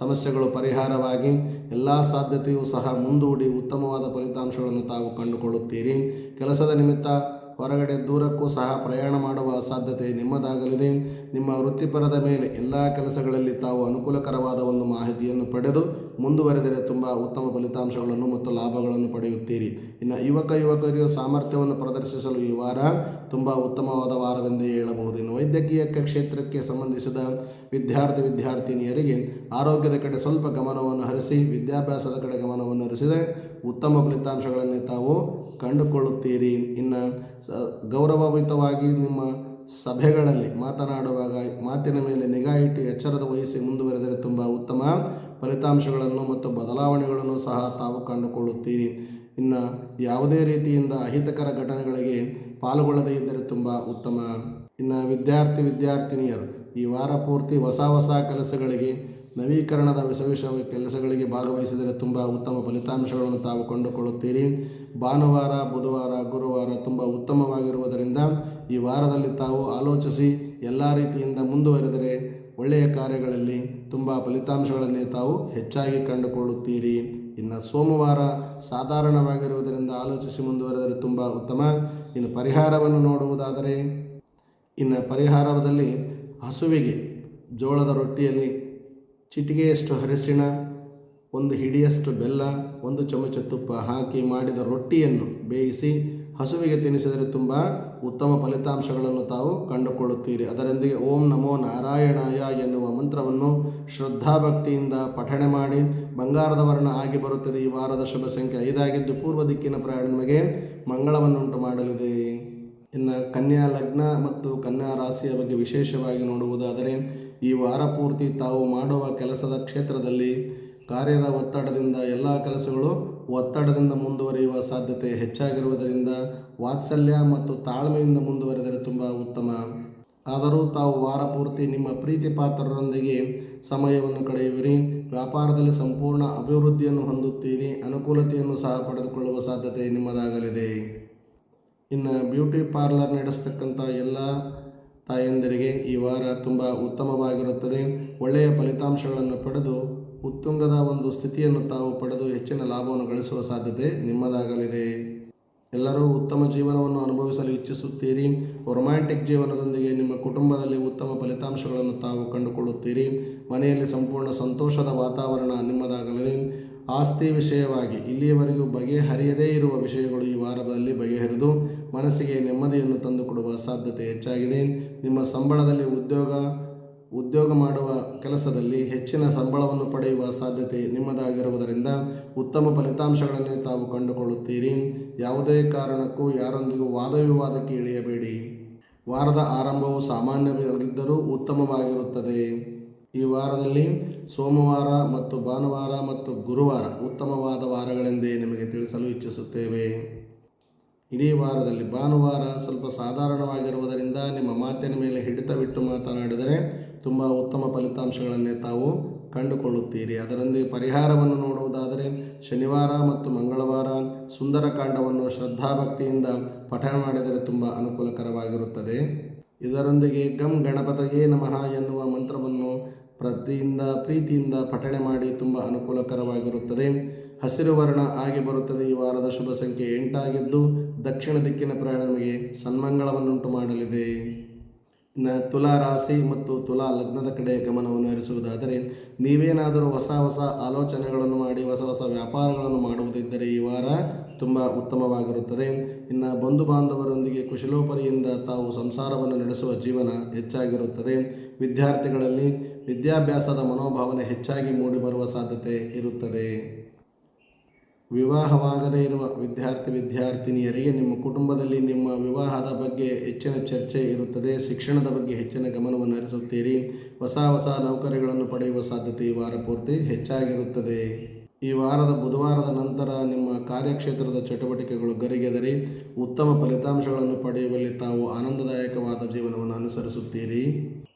ಸಮಸ್ಯೆಗಳು ಪರಿಹಾರವಾಗಿ ಎಲ್ಲ ಸಾಧ್ಯತೆಯೂ ಸಹ ಮುಂದೂಡಿ ಉತ್ತಮವಾದ ಫಲಿತಾಂಶಗಳನ್ನು ತಾವು ಕಂಡುಕೊಳ್ಳುತ್ತೀರಿ. ಕೆಲಸದ ನಿಮಿತ್ತ ಹೊರಗಡೆ ದೂರಕ್ಕೂ ಸಹ ಪ್ರಯಾಣ ಮಾಡುವ ಸಾಧ್ಯತೆ ನಿಮ್ಮದಾಗಲಿದೆ. ನಿಮ್ಮ ವೃತ್ತಿಪರದ ಮೇಲೆ ಎಲ್ಲ ಕೆಲಸಗಳಲ್ಲಿ ತಾವು ಅನುಕೂಲಕರವಾದ ಒಂದು ಮಾಹಿತಿಯನ್ನು ಪಡೆದು ಮುಂದುವರೆದರೆ ತುಂಬ ಉತ್ತಮ ಫಲಿತಾಂಶಗಳನ್ನು ಮತ್ತು ಲಾಭಗಳನ್ನು ಪಡೆಯುತ್ತೀರಿ. ಇನ್ನು ಯುವಕ ಯುವಕರಿಗೂ ಸಾಮರ್ಥ್ಯವನ್ನು ಪ್ರದರ್ಶಿಸಲು ಈ ವಾರ ತುಂಬ ಉತ್ತಮವಾದ ವಾರವೆಂದೇ ಹೇಳಬಹುದು. ಇನ್ನು ವೈದ್ಯಕೀಯ ಕ್ಷೇತ್ರಕ್ಕೆ ಸಂಬಂಧಿಸಿದ ವಿದ್ಯಾರ್ಥಿ ವಿದ್ಯಾರ್ಥಿನಿಯರಿಗೆ ಆರೋಗ್ಯದ ಕಡೆ ಸ್ವಲ್ಪ ಗಮನವನ್ನು ಹರಿಸಿ, ವಿದ್ಯಾಭ್ಯಾಸದ ಕಡೆ ಗಮನವನ್ನು ಹರಿಸಿದರೆ ಉತ್ತಮ ಫಲಿತಾಂಶಗಳನ್ನೇ ತಾವು ಕಂಡುಕೊಳ್ಳುತ್ತೀರಿ. ಇನ್ನು ಸ ನಿಮ್ಮ ಸಭೆಗಳಲ್ಲಿ ಮಾತನಾಡುವಾಗ ಮಾತಿನ ಮೇಲೆ ನಿಗಾ ಇಟ್ಟು ಎಚ್ಚರದ ವಹಿಸಿ ಮುಂದುವರೆದರೆ ತುಂಬ ಉತ್ತಮ ಫಲಿತಾಂಶಗಳನ್ನು ಮತ್ತು ಬದಲಾವಣೆಗಳನ್ನು ಸಹ ತಾವು ಕಂಡುಕೊಳ್ಳುತ್ತೀರಿ. ಇನ್ನು ಯಾವುದೇ ರೀತಿಯಿಂದ ಅಹಿತಕರ ಘಟನೆಗಳಿಗೆ ಪಾಲ್ಗೊಳ್ಳದೇ ಇದ್ದರೆ ತುಂಬ ಉತ್ತಮ. ಇನ್ನು ವಿದ್ಯಾರ್ಥಿ, ವಿದ್ಯಾರ್ಥಿನಿಯರು, ಈ ವಾರ ಪೂರ್ತಿ ಹೊಸ ಹೊಸ ಕೆಲಸಗಳಿಗೆ ನವೀಕರಣದ ವಿಷ ಕೆಲಸಗಳಿಗೆ ಭಾಗವಹಿಸಿದರೆ ತುಂಬ ಉತ್ತಮ ಫಲಿತಾಂಶಗಳನ್ನು ತಾವು ಕಂಡುಕೊಳ್ಳುತ್ತೀರಿ. ಭಾನುವಾರ, ಬುಧವಾರ, ಗುರುವಾರ ತುಂಬ ಉತ್ತಮವಾಗಿರುವುದರಿಂದ ಈ ವಾರದಲ್ಲಿ ತಾವು ಆಲೋಚಿಸಿ ಎಲ್ಲ ರೀತಿಯಿಂದ ಮುಂದುವರೆದರೆ ಒಳ್ಳೆಯ ಕಾರ್ಯಗಳಲ್ಲಿ ತುಂಬ ಫಲಿತಾಂಶಗಳನ್ನೇ ತಾವು ಹೆಚ್ಚಾಗಿ ಕಂಡುಕೊಳ್ಳುತ್ತೀರಿ. ಇನ್ನು ಸೋಮವಾರ ಸಾಧಾರಣವಾಗಿರುವುದರಿಂದ ಆಲೋಚಿಸಿ ಮುಂದುವರೆದರೆ ತುಂಬ ಉತ್ತಮ. ಇನ್ನು ಪರಿಹಾರವನ್ನು ನೋಡುವುದಾದರೆ, ಇನ್ನು ಪರಿಹಾರದಲ್ಲಿ ಹಸುವಿಗೆ ಜೋಳದ ರೊಟ್ಟಿಯಲ್ಲಿ ಚಿಟಿಗೆಯಷ್ಟು ಅರಿಶಿಣ ಒಂದು ಹಿಡಿಯಷ್ಟು ಬೆಲ್ಲ, ಒಂದು ಚಮಚ ತುಪ್ಪ ಹಾಕಿ ಮಾಡಿದ ರೊಟ್ಟಿಯನ್ನು ಬೇಯಿಸಿ ಹಸುವಿಗೆ ತಿನ್ನಿಸಿದರೆ ತುಂಬ ಉತ್ತಮ ಫಲಿತಾಂಶಗಳನ್ನು ತಾವು ಕಂಡುಕೊಳ್ಳುತ್ತೀರಿ. ಅದರೊಂದಿಗೆ ಓಂ ನಮೋ ನಾರಾಯಣಾಯ ಎನ್ನುವ ಮಂತ್ರವನ್ನು ಶ್ರದ್ಧಾಭಕ್ತಿಯಿಂದ ಪಠಣೆ ಮಾಡಿ ಬಂಗಾರದ ವರ್ಣ ಆಗಿ ಬರುತ್ತದೆ. ಈ ವಾರದ ಶುಭ ಸಂಖ್ಯೆ ಐದಾಗಿದ್ದು ಪೂರ್ವ ದಿಕ್ಕಿನ ಪ್ರಯಾಣ ನಿಮಗೆ ಮಂಗಳವನ್ನುಂಟು ಮಾಡಲಿದೆ. ಇನ್ನು ಕನ್ಯಾ ಲಗ್ನ ಮತ್ತು ಕನ್ಯಾ ರಾಶಿಯ ಬಗ್ಗೆ ವಿಶೇಷವಾಗಿ ನೋಡುವುದಾದರೆ ಈ ವಾರ ಪೂರ್ತಿ ತಾವು ಮಾಡುವ ಕೆಲಸದ ಕ್ಷೇತ್ರದಲ್ಲಿ ಕಾರ್ಯದ ಒತ್ತಡದಿಂದ ಎಲ್ಲ ಕೆಲಸಗಳು ಒತ್ತಡದಿಂದ ಮುಂದುವರಿಯುವ ಸಾಧ್ಯತೆ ಹೆಚ್ಚಾಗಿರುವುದರಿಂದ ವಾತ್ಸಲ್ಯ ಮತ್ತು ತಾಳ್ಮೆಯಿಂದ ಮುಂದುವರೆದರೆ ತುಂಬ ಉತ್ತಮ. ಆದರೂ ತಾವು ವಾರ ಪೂರ್ತಿ ನಿಮ್ಮ ಪ್ರೀತಿ ಪಾತ್ರರೊಂದಿಗೆ ಸಮಯವನ್ನು ಕಳೆಯುವಿರಿ. ವ್ಯಾಪಾರದಲ್ಲಿ ಸಂಪೂರ್ಣ ಅಭಿವೃದ್ಧಿಯನ್ನು ಹೊಂದುತ್ತೀರಿ. ಅನುಕೂಲತೆಯನ್ನು ಸಹ ಪಡೆದುಕೊಳ್ಳುವ ಸಾಧ್ಯತೆ ನಿಮ್ಮದಾಗಲಿದೆ. ಇನ್ನು ಬ್ಯೂಟಿ ಪಾರ್ಲರ್ ನಡೆಸ್ತಕ್ಕಂಥ ಎಲ್ಲ ತಾಯಂದಿರಿಗೆ ಈ ವಾರ ತುಂಬ ಉತ್ತಮವಾಗಿರುತ್ತದೆ. ಒಳ್ಳೆಯ ಫಲಿತಾಂಶಗಳನ್ನು ಪಡೆದು ಉತ್ತುಂಗದ ಒಂದು ಸ್ಥಿತಿಯನ್ನು ತಾವು ಪಡೆದು ಹೆಚ್ಚಿನ ಲಾಭವನ್ನು ಗಳಿಸುವ ಸಾಧ್ಯತೆ ನಿಮ್ಮದಾಗಲಿದೆ. ಎಲ್ಲರೂ ಉತ್ತಮ ಜೀವನವನ್ನು ಅನುಭವಿಸಲು ಇಚ್ಛಿಸುತ್ತೀರಿ. ರೊಮ್ಯಾಂಟಿಕ್ ಜೀವನದೊಂದಿಗೆ ನಿಮ್ಮ ಕುಟುಂಬದಲ್ಲಿ ಉತ್ತಮ ಫಲಿತಾಂಶಗಳನ್ನು ತಾವು ಕಂಡುಕೊಳ್ಳುತ್ತೀರಿ. ಮನೆಯಲ್ಲಿ ಸಂಪೂರ್ಣ ಸಂತೋಷದ ವಾತಾವರಣ ನಿಮ್ಮದಾಗಲಿದೆ. ಆಸ್ತಿ ವಿಷಯವಾಗಿ ಇಲ್ಲಿಯವರೆಗೂ ಬಗೆಹರಿಯದೇ ಇರುವ ವಿಷಯಗಳು ಈ ವಾರದಲ್ಲಿ ಬಗೆಹರಿದು ಮನಸ್ಸಿಗೆ ನೆಮ್ಮದಿಯನ್ನು ತಂದುಕೊಡುವ ಸಾಧ್ಯತೆ ಹೆಚ್ಚಾಗಿದೆ. ನಿಮ್ಮ ಸಂಬಳದಲ್ಲಿ ಉದ್ಯೋಗ ಉದ್ಯೋಗ ಮಾಡುವ ಕೆಲಸದಲ್ಲಿ ಹೆಚ್ಚಿನ ಸಂಬಳವನ್ನು ಪಡೆಯುವ ಸಾಧ್ಯತೆ ನಿಮ್ಮದಾಗಿರುವುದರಿಂದ ಉತ್ತಮ ಫಲಿತಾಂಶಗಳನ್ನೇ ತಾವು ಕಂಡುಕೊಳ್ಳುತ್ತೀರಿ. ಯಾವುದೇ ಕಾರಣಕ್ಕೂ ಯಾರೊಂದಿಗೂ ವಾದವಿವಾದಕ್ಕೆ ಇಳಿಯಬೇಡಿ. ವಾರದ ಆರಂಭವು ಸಾಮಾನ್ಯವಾಗಿದ್ದರೂ ಉತ್ತಮವಾಗಿರುತ್ತದೆ. ಈ ವಾರದಲ್ಲಿ ಸೋಮವಾರ ಮತ್ತು ಭಾನುವಾರ ಮತ್ತು ಗುರುವಾರ ಉತ್ತಮವಾದ ವಾರಗಳೆಂದೇ ನಿಮಗೆ ತಿಳಿಸಲು ಇಚ್ಛಿಸುತ್ತೇವೆ. ಇಡೀ ವಾರದಲ್ಲಿ ಭಾನುವಾರ ಸ್ವಲ್ಪ ಸಾಧಾರಣವಾಗಿರುವುದರಿಂದ ನಿಮ್ಮ ಮಾತಿನ ಮೇಲೆ ಹಿಡಿತವಿಟ್ಟು ಮಾತನಾಡಿದರೆ ತುಂಬ ಉತ್ತಮ ಫಲಿತಾಂಶಗಳನ್ನೇ ತಾವು ಕಂಡುಕೊಳ್ಳುತ್ತೀರಿ. ಅದರೊಂದಿಗೆ ಪರಿಹಾರವನ್ನು ನೋಡುವುದಾದರೆ ಶನಿವಾರ ಮತ್ತು ಮಂಗಳವಾರ ಸುಂದರಕಾಂಡವನ್ನು ಶ್ರದ್ಧಾಭಕ್ತಿಯಿಂದ ಪಠಣ ಮಾಡಿದರೆ ತುಂಬ ಅನುಕೂಲಕರವಾಗಿರುತ್ತದೆ. ಇದರೊಂದಿಗೆ ಗಂ ಗಣಪತಯೇ ನಮಃ ಎನ್ನುವ ಮಂತ್ರವನ್ನು ಪ್ರತಿಯಿಂದ ಪ್ರೀತಿಯಿಂದ ಪಠಣೆ ಮಾಡಿ ತುಂಬ ಅನುಕೂಲಕರವಾಗಿರುತ್ತದೆ. ಹಸಿರು ವರ್ಣ ಆಗಿ ಬರುತ್ತದೆ ಈ ವಾರದ ಶುಭ ಸಂಖ್ಯೆ ಎಂಟಾಗಿದ್ದು ದಕ್ಷಿಣ ದಿಕ್ಕಿನ ಪ್ರಯಾಣ ನಮಗೆ ಸನ್ಮಂಗಳವನ್ನುಂಟು ಮಾಡಲಿದೆ. ತುಲಾ ರಾಶಿ ಮತ್ತು ತುಲಾ ಲಗ್ನದ ಕಡೆ ಗಮನವನ್ನು ಹರಿಸುವುದಾದರೆ, ನೀವೇನಾದರೂ ಹೊಸ ಹೊಸ ಆಲೋಚನೆಗಳನ್ನು ಮಾಡಿ, ಹೊಸ ಹೊಸ ವ್ಯಾಪಾರಗಳನ್ನು ಮಾಡುವುದಿದ್ದರೆ ಈ ವಾರ ತುಂಬ ಉತ್ತಮವಾಗಿರುತ್ತದೆ. ಇನ್ನು ಬಂಧು ಬಾಂಧವರೊಂದಿಗೆ ಕುಶಲೋಪರಿಯಿಂದ ತಾವು ಸಂಸಾರವನ್ನು ನಡೆಸುವ ಜೀವನ ಹೆಚ್ಚಾಗಿರುತ್ತದೆ. ವಿದ್ಯಾರ್ಥಿಗಳಲ್ಲಿ ವಿದ್ಯಾಭ್ಯಾಸದ ಮನೋಭಾವನೆ ಹೆಚ್ಚಾಗಿ ಮೂಡಿಬರುವ ಸಾಧ್ಯತೆ ಇರುತ್ತದೆ. ವಿವಾಹವಾಗದೇ ಇರುವ ವಿದ್ಯಾರ್ಥಿ ವಿದ್ಯಾರ್ಥಿನಿಯರಿಗೆ ನಿಮ್ಮ ಕುಟುಂಬದಲ್ಲಿ ನಿಮ್ಮ ವಿವಾಹದ ಬಗ್ಗೆ ಹೆಚ್ಚಿನ ಚರ್ಚೆ ಇರುತ್ತದೆ. ಶಿಕ್ಷಣದ ಬಗ್ಗೆ ಹೆಚ್ಚಿನ ಗಮನವನ್ನು ಹರಿಸುತ್ತೀರಿ. ಹೊಸ ಹೊಸ ನೌಕರಿಗಳನ್ನು ಪಡೆಯುವ ಸಾಧ್ಯತೆ ಈ ವಾರ ಪೂರ್ತಿ ಹೆಚ್ಚಾಗಿರುತ್ತದೆ. ಈ ವಾರದ ಬುಧವಾರದ ನಂತರ ನಿಮ್ಮ ಕಾರ್ಯಕ್ಷೇತ್ರದ ಚಟುವಟಿಕೆಗಳು ಗರಿಗೆದರಿ. ಉತ್ತಮ ಫಲಿತಾಂಶಗಳನ್ನು ಪಡೆಯುವಲ್ಲಿ ತಾವು ಆನಂದದಾಯಕವಾದ ಜೀವನವನ್ನು ಅನುಸರಿಸುತ್ತೀರಿ.